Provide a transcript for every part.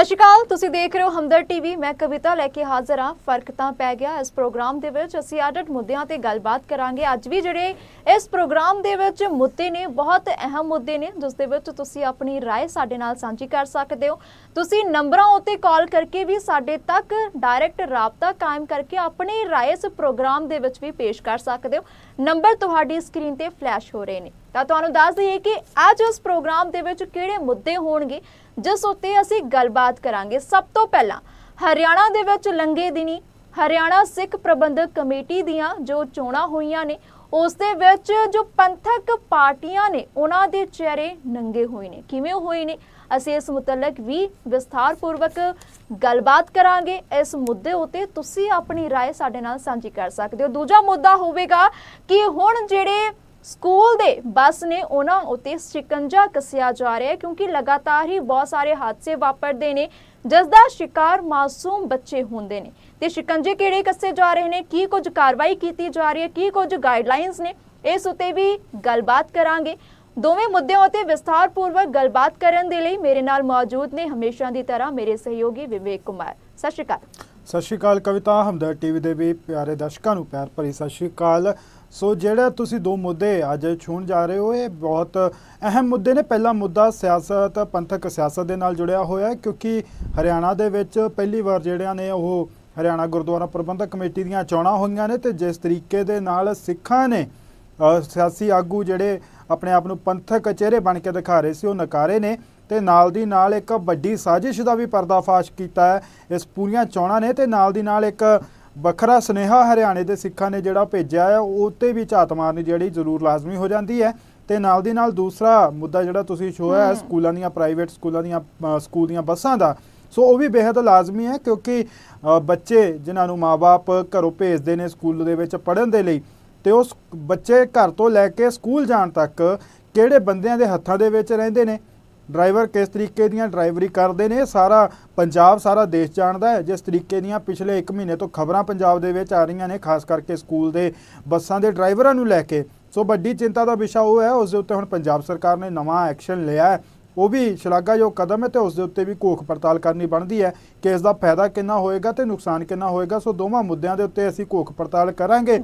ਸਤਿ ਸ਼੍ਰੀ ਅਕਾਲ ਤੁਸੀਂ ਦੇਖ ਰਹੇ ਹੋ ਹਮਦਰ ਟੀਵੀ ਮੈਂ ਕਵਿਤਾ ਲੈ ਕੇ ਹਾਜ਼ਰ ਹਾਂ ਫਰਕ ਤਾਂ ਪੈ ਗਿਆ ਇਸ ਪ੍ਰੋਗਰਾਮ ਦੇ ਵਿੱਚ ਅਸੀਂ ਅੱਡ-ਅੱਡ ਮੁੱਦਿਆਂ ਤੇ ਗੱਲਬਾਤ ਕਰਾਂਗੇ ਅੱਜ ਵੀ ਜਿਹੜੇ ਇਸ ਪ੍ਰੋਗਰਾਮ ਦੇ ਵਿੱਚ ਮੁੱਦੇ ਨੇ ਬਹੁਤ ਅਹਿਮ ਮੁੱਦੇ ਨੇ ਜਿਸ ਦੇ ਵਿੱਚ ਤੁਸੀਂ ਆਪਣੀ رائے ਸਾਡੇ ਨਾਲ ਸਾਂਝੀ ਕਰ ਸਕਦੇ ਹੋ ਤੁਸੀਂ ਨੰਬਰਾਂ ਉੱਤੇ ਕਾਲ ਕਰਕੇ ਵੀ ਸਾਡੇ ਤੱਕ ਡਾਇਰੈਕਟ ਰਾਬਤਾ ਕਾਇਮ ਕਰਕੇ ਆਪਣੀ رائے ਇਸ ਪ੍ਰੋਗਰਾਮ ਦੇ ਵਿੱਚ ਵੀ ਪੇਸ਼ ਕਰ ਸਕਦੇ ਹੋ ਨੰਬਰ ਤੁਹਾਡੀ ਸਕਰੀਨ ਤੇ ਫਲੈਸ਼ ਹੋ ਰਹੇ ਨੇ ਤਾਂ ਤੁਹਾਨੂੰ ਦੱਸ ਦਈਏ ਕਿ ਅੱਜ ਇਸ ਪ੍ਰੋਗਰਾਮ ਦੇ ਵਿੱਚ ਕਿਹੜੇ ਮੁੱਦੇ ਹੋਣਗੇ ਜਿਸ ਉੱਤੇ ਅਸੀਂ ਗੱਲਬਾਤ ਕਰਾਂਗੇ ਸਭ ਤੋਂ ਪਹਿਲਾਂ ਹਰਿਆਣਾ ਦੇ ਵਿੱਚ ਲੰਗੇ ਦਿਨੀ ਹਰਿਆਣਾ ਸਿੱਖ ਪ੍ਰਬੰਧਕ ਕਮੇਟੀ ਦੀਆਂ ਜੋ ਚੋਣਾਂ ਹੋਈਆਂ ਨੇ ਉਸ ਦੇ ਵਿੱਚ ਜੋ ਪੰਥਕ ਪਾਰਟੀਆਂ ਨੇ ਉਹਨਾਂ ਦੇ ਚਿਹਰੇ ਨੰਗੇ ਹੋਏ ਨੇ ਕਿਵੇਂ ਹੋਏ ਨੇ ਅਸੀਂ ਇਸ ਮੁਤਲਕ ਵੀ ਵਿਸਥਾਰਪੂਰਵਕ ਗੱਲਬਾਤ ਕਰਾਂਗੇ ਇਸ ਮੁੱਦੇ ਉੱਤੇ ਤੁਸੀਂ ਆਪਣੀ رائے ਸਾਡੇ ਨਾਲ ਸਾਂਝੀ ਕਰ ਸਕਦੇ ਹੋ ਦੂਜਾ ਮੁੱਦਾ ਹੋਵੇਗਾ ਕਿ ਹੁਣ ਜਿਹੜੇ ਸਕੂਲ ਦੇ ਬੱਸ ਨੇ ਉਹਨਾਂ ਉੱਤੇ ਸ਼ਿਕੰਜਾ ਕੱਸਿਆ ਜਾ ਰਿਹਾ ਹੈ ਕਿਉਂਕਿ ਲਗਾਤਾਰ ਹੀ ਬਹੁਤ ਸਾਰੇ ਹਾਦਸੇ ਵਾਪਰਦੇ ਨੇ, ਜਿਸ ਦਾ ਸ਼ਿਕਾਰ ਮਾਸੂਮ ਬੱਚੇ ਹੁੰਦੇ ਨੇ। ਤੇ ਸ਼ਿਕੰਜੇ ਕਿਹੜੇ ਕੱਸੇ ਜਾ ਰਹੇ ਨੇ? ਕੀ ਕੁਝ ਕਾਰਵਾਈ ਕੀਤੀ ਜਾ ਰਹੀ ਹੈ? ਕੀ ਕੁਝ ਗਾਈਡਲਾਈਨਸ ਨੇ? ਇਸ ਉੱਤੇ ਵੀ ਗੱਲਬਾਤ ਕਰਾਂਗੇ। ਦੋਵੇਂ ਮੁੱਦਿਆਂ ਉੱਤੇ ਵਿਸਥਾਰਪੂਰਵਕ ਗੱਲਬਾਤ ਕਰਨ ਦੇ ਲਈ ਮੇਰੇ ਨਾਲ ਮੌਜੂਦ ਨੇ ਹਮੇਸ਼ਾ ਦੀ ਤਰ੍ਹਾਂ ਮੇਰੇ ਸਹਿਯੋਗੀ ਵਿਵੇਕ ਕੁਮਾਰ। ਸਤਿ ਸ਼੍ਰੀ ਅਕਾਲ। ਸਤਿ ਸ਼੍ਰੀ ਅਕਾਲ ਕਵਿਤਾ ਹਮਦਰ ਟੀਵੀ ਦੇ ਵੀ ਪਿਆਰੇ ਦਰਸ਼ਕਾਂ ਨੂੰ, ਪਿਆਰ ਭਰੀ ਸਤਿ ਸ਼੍ਰੀ ਅਕਾਲ। ਸੋ ਜਿਹੜਾ ਤੁਸੀਂ ਦੋ ਮੁੱਦੇ ਅੱਜ ਛੂਣ ਜਾ ਰਹੇ ਹੋ, ਇਹ ਬਹੁਤ ਅਹਿਮ ਮੁੱਦੇ ਨੇ। ਪਹਿਲਾ ਮੁੱਦਾ ਸਿਆਸਤ, ਪੰਥਕ ਸਿਆਸਤ ਦੇ ਨਾਲ ਜੁੜਿਆ ਹੋਇਆ ਕਿਉਂਕਿ ਹਰਿਆਣਾ ਦੇ ਵਿੱਚ ਪਹਿਲੀ ਵਾਰ ਜਿਹੜਿਆਂ ਨੇ ਉਹ ਹਰਿਆਣਾ ਗੁਰਦੁਆਰਾ ਪ੍ਰਬੰਧਕ ਕਮੇਟੀ ਦੀਆਂ ਚੋਣਾਂ ਹੋਈਆਂ ਨੇ ਤੇ ਜਿਸ ਤਰੀਕੇ ਦੇ ਨਾਲ ਸਿੱਖਾਂ ਨੇ ਸਿਆਸੀ ਆਗੂ ਜਿਹੜੇ ਆਪਣੇ ਆਪ ਨੂੰ ਪੰਥਕ ਚਿਹਰੇ ਬਣ ਕੇ ਦਿਖਾ ਰਹੇ ਸੀ, ਉਹ ਨਕਾਰੇ ਨੇ ਤੇ ਨਾਲ ਦੀ ਨਾਲ ਇੱਕ ਵੱਡੀ ਸਾਜ਼ਿਸ਼ ਦਾ ਵੀ ਪਰਦਾਫਾਸ਼ ਕੀਤਾ ਹੈ। ਇਸ ਪੂਰੀਆਂ ਚੋਣਾਂ ਨੇ ਤੇ ਨਾਲ ਦੀ ਨਾਲ ਇੱਕ ਵੱਖਰਾ ਸੁਨੇਹਾ ਹਰਿਆਣੇ ਦੇ ਸਿੱਖਾਂ ਨੇ ਜਿਹੜਾ ਭੇਜਿਆ ਹੈ ਉਹ ਉੱਤੇ ਵੀ ਝਾਤ ਮਾਰਨੀ ਜਿਹੜੀ ਜ਼ਰੂਰ ਲਾਜ਼ਮੀ ਹੋ ਜਾਂਦੀ ਹੈ। ਤੇ ਨਾਲ ਦੀ ਨਾਲ ਦੂਸਰਾ ਮੁੱਦਾ ਜਿਹੜਾ ਤੁਸੀਂ ਛੋਇਆ ਹੈ। ਸਕੂਲਾਂ ਦੀਆਂ ਪ੍ਰਾਈਵੇਟ ਸਕੂਲਾਂ ਦੀਆਂ ਸਕੂਲ ਦੀਆਂ ਬੱਸਾਂ ਦਾ। ਸੋ ਉਹ ਵੀ ਬੇहद ਲਾਜ਼ਮੀ ਹੈ ਕਿਉਂਕਿ ਬੱਚੇ ਜਿਨ੍ਹਾਂ ਨੂੰ ਮਾਪੇ ਘਰੋਂ ਭੇਜਦੇ ਨੇ ਸਕੂਲ ਦੇ ਵਿੱਚ ਪੜ੍ਹਨ ਦੇ ਲਈ ਤੇ ਉਸ ਬੱਚੇ ਘਰ ਤੋਂ ਲੈ ਕੇ ਸਕੂਲ ਜਾਣ ਤੱਕ ਕਿਹੜੇ ਬੰਦਿਆਂ ਦੇ ਹੱਥਾਂ ਦੇ ਵਿੱਚ ਰਹਿੰਦੇ ਨੇ? ਡਰਾਈਵਰ ਕਿਸ ਤਰੀਕੇ ਦੀਆਂ ਡਰਾਈਵਰੀ ਕਰਦੇ ਨੇ, ਸਾਰਾ ਪੰਜਾਬ, ਸਾਰਾ ਦੇਸ਼ ਜਾਣਦਾ ਹੈ। ਜਿਸ ਤਰੀਕੇ ਦੀਆਂ ਪਿਛਲੇ 1 ਮਹੀਨੇ ਤੋਂ ਖਬਰਾਂ ਪੰਜਾਬ ਦੇ ਵਿੱਚ ਆ ਰਹੀਆਂ ਨੇ, ਖਾਸ ਕਰਕੇ ਸਕੂਲ ਦੇ ਬੱਸਾਂ ਦੇ ਡਰਾਈਵਰਾਂ ਨੂੰ ਲੈ ਕੇ। ਸੋ ਵੱਡੀ ਚਿੰਤਾ ਦਾ ਵਿਸ਼ਾ ਉਹ ਹੈ, ਉਸ ਦੇ ਉੱਤੇ ਹੁਣ ਪੰਜਾਬ ਸਰਕਾਰ ਨੇ ਨਵਾਂ ਐਕਸ਼ਨ ਲਿਆ ਹੈ। ਉਹ ਵੀ ਸ਼ਲਾਘਾਯੋਗ ਕਦਮ ਹੈ ਤੇ ਉਸ ਦੇ ਉੱਤੇ ਵੀ ਘੋਖ ਪੜਤਾਲ ਕਰਨੀ ਬਣਦੀ ਹੈ ਕਿ ਇਸ ਦਾ ਫਾਇਦਾ ਕਿੰਨਾ ਹੋਏਗਾ ਤੇ ਨੁਕਸਾਨ ਕਿੰਨਾ ਹੋਏਗਾ। ਸੋ ਦੋਵਾਂ ਮੁੱਦਿਆਂ ਦੇ ਉੱਤੇ ਅਸੀਂ ਘੋਖ ਪੜਤਾਲ ਕਰਾਂਗੇ।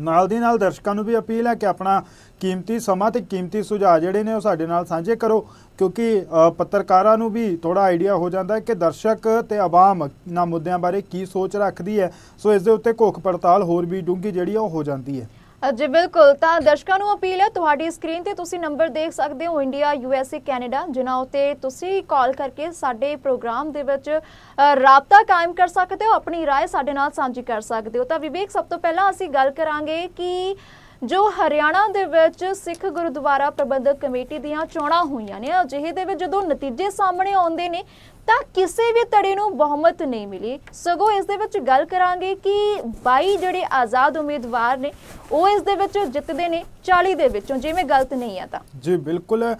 ਨਾਲ ਦੀ ਨਾਲ ਦਰਸ਼ਕਾਂ ਨੂੰ ਵੀ ਅਪੀਲ ਹੈ ਕਿ ਆਪਣਾ ਕੀਮਤੀ ਸਮਾਂ ਤੇ ਕੀਮਤੀ ਸੁਝਾਅ ਜਿਹੜੇ ਨੇ ਉਹ ਸਾਡੇ ਨਾਲ ਸਾਂਝੇ ਕਰੋ, ਕਿਉਂਕਿ ਪੱਤਰਕਾਰਾਂ ਨੂੰ ਵੀ ਥੋੜਾ ਆਈਡੀਆ ਹੋ ਜਾਂਦਾ ਹੈ ਕਿ ਦਰਸ਼ਕ ਤੇ ਆਵਾਮ ਇਹਨਾਂ ਮੁੱਦਿਆਂ ਬਾਰੇ ਕੀ ਸੋਚ ਰੱਖਦੀ ਹੈ। ਸੋ ਇਸ ਦੇ ਉੱਤੇ ਘੋਖ ਪੜਤਾਲ ਹੋਰ ਵੀ ਡੂੰਘੀ ਜਿਹੜੀ ਆ ਉਹ ਹੋ ਜਾਂਦੀ ਹੈ। ਜੀ ਬਿਲਕੁਲ ਤਾਂ ਦਰਸ਼ਕਾਂ ਨੂੰ ਅਪੀਲ ਹੈ ਤੁਹਾਡੀ ਸਕਰੀਨ ਤੇ ਤੁਸੀਂ ਨੰਬਰ ਦੇਖ ਸਕਦੇ ਹੋ ਇੰਡੀਆ ਯੂਐਸਏ ਕੈਨੇਡਾ ਜਿਨ੍ਹਾਂ ਉਤੇ ਤੁਸੀਂ ਕਾਲ ਕਰਕੇ ਸਾਡੇ ਪ੍ਰੋਗਰਾਮ ਦੇ ਵਿੱਚ ਅ, ਰਾਬਤਾ ਕਾਇਮ ਕਰ ਸਕਦੇ ਹੋ ਆਪਣੀ رائے ਸਾਡੇ ਨਾਲ ਸਾਂਝੀ ਕਰ ਸਕਦੇ ਹੋ ਤਾਂ ਵਿਵੇਕ ਸਭ ਤੋਂ ਪਹਿਲਾਂ ਅਸੀਂ ਗੱਲ ਕਰਾਂਗੇ ਕਿ ਜੋ ਹਰਿਆਣਾ ਦੇ ਵਿੱਚ ਸਿੱਖ ਗੁਰਦੁਆਰਾ ਪ੍ਰਬੰਧਕ ਕਮੇਟੀ ਦੀਆਂ ਚੋਣਾਂ ਹੋਈਆਂ ਨੇ, ਅਜਿਹੇ ਦੇ ਵਿੱਚ ਜਦੋਂ ਨਤੀਜੇ ਸਾਹਮਣੇ ਆਉਂਦੇ ਨੇ, ਤਾਂ ਕਿਸੇ ਵੀ ਧੜੇ ਨੂੰ ਬਹੁਮਤ ਨਹੀਂ ਮਿਲੀ। ਸਗੋਂ ਇਸ ਦੇ ਵਿੱਚ ਗੱਲ ਕਰਾਂਗੇ ਕਿ 22 ਜਿਹੜੇ ਆਜ਼ਾਦ ਉਮੀਦਵਾਰ ਨੇ, ਉਹ ਇਸ ਦੇ ਵਿੱਚ ਜਿੱਤਦੇ ਨੇ 40 ਦੇ ਵਿੱਚੋਂ ਜਿਵੇਂ ਗਲਤ ਨਹੀਂ ਆ ਤਾਂ। ਜੀ, ਬਿਲਕੁਲ।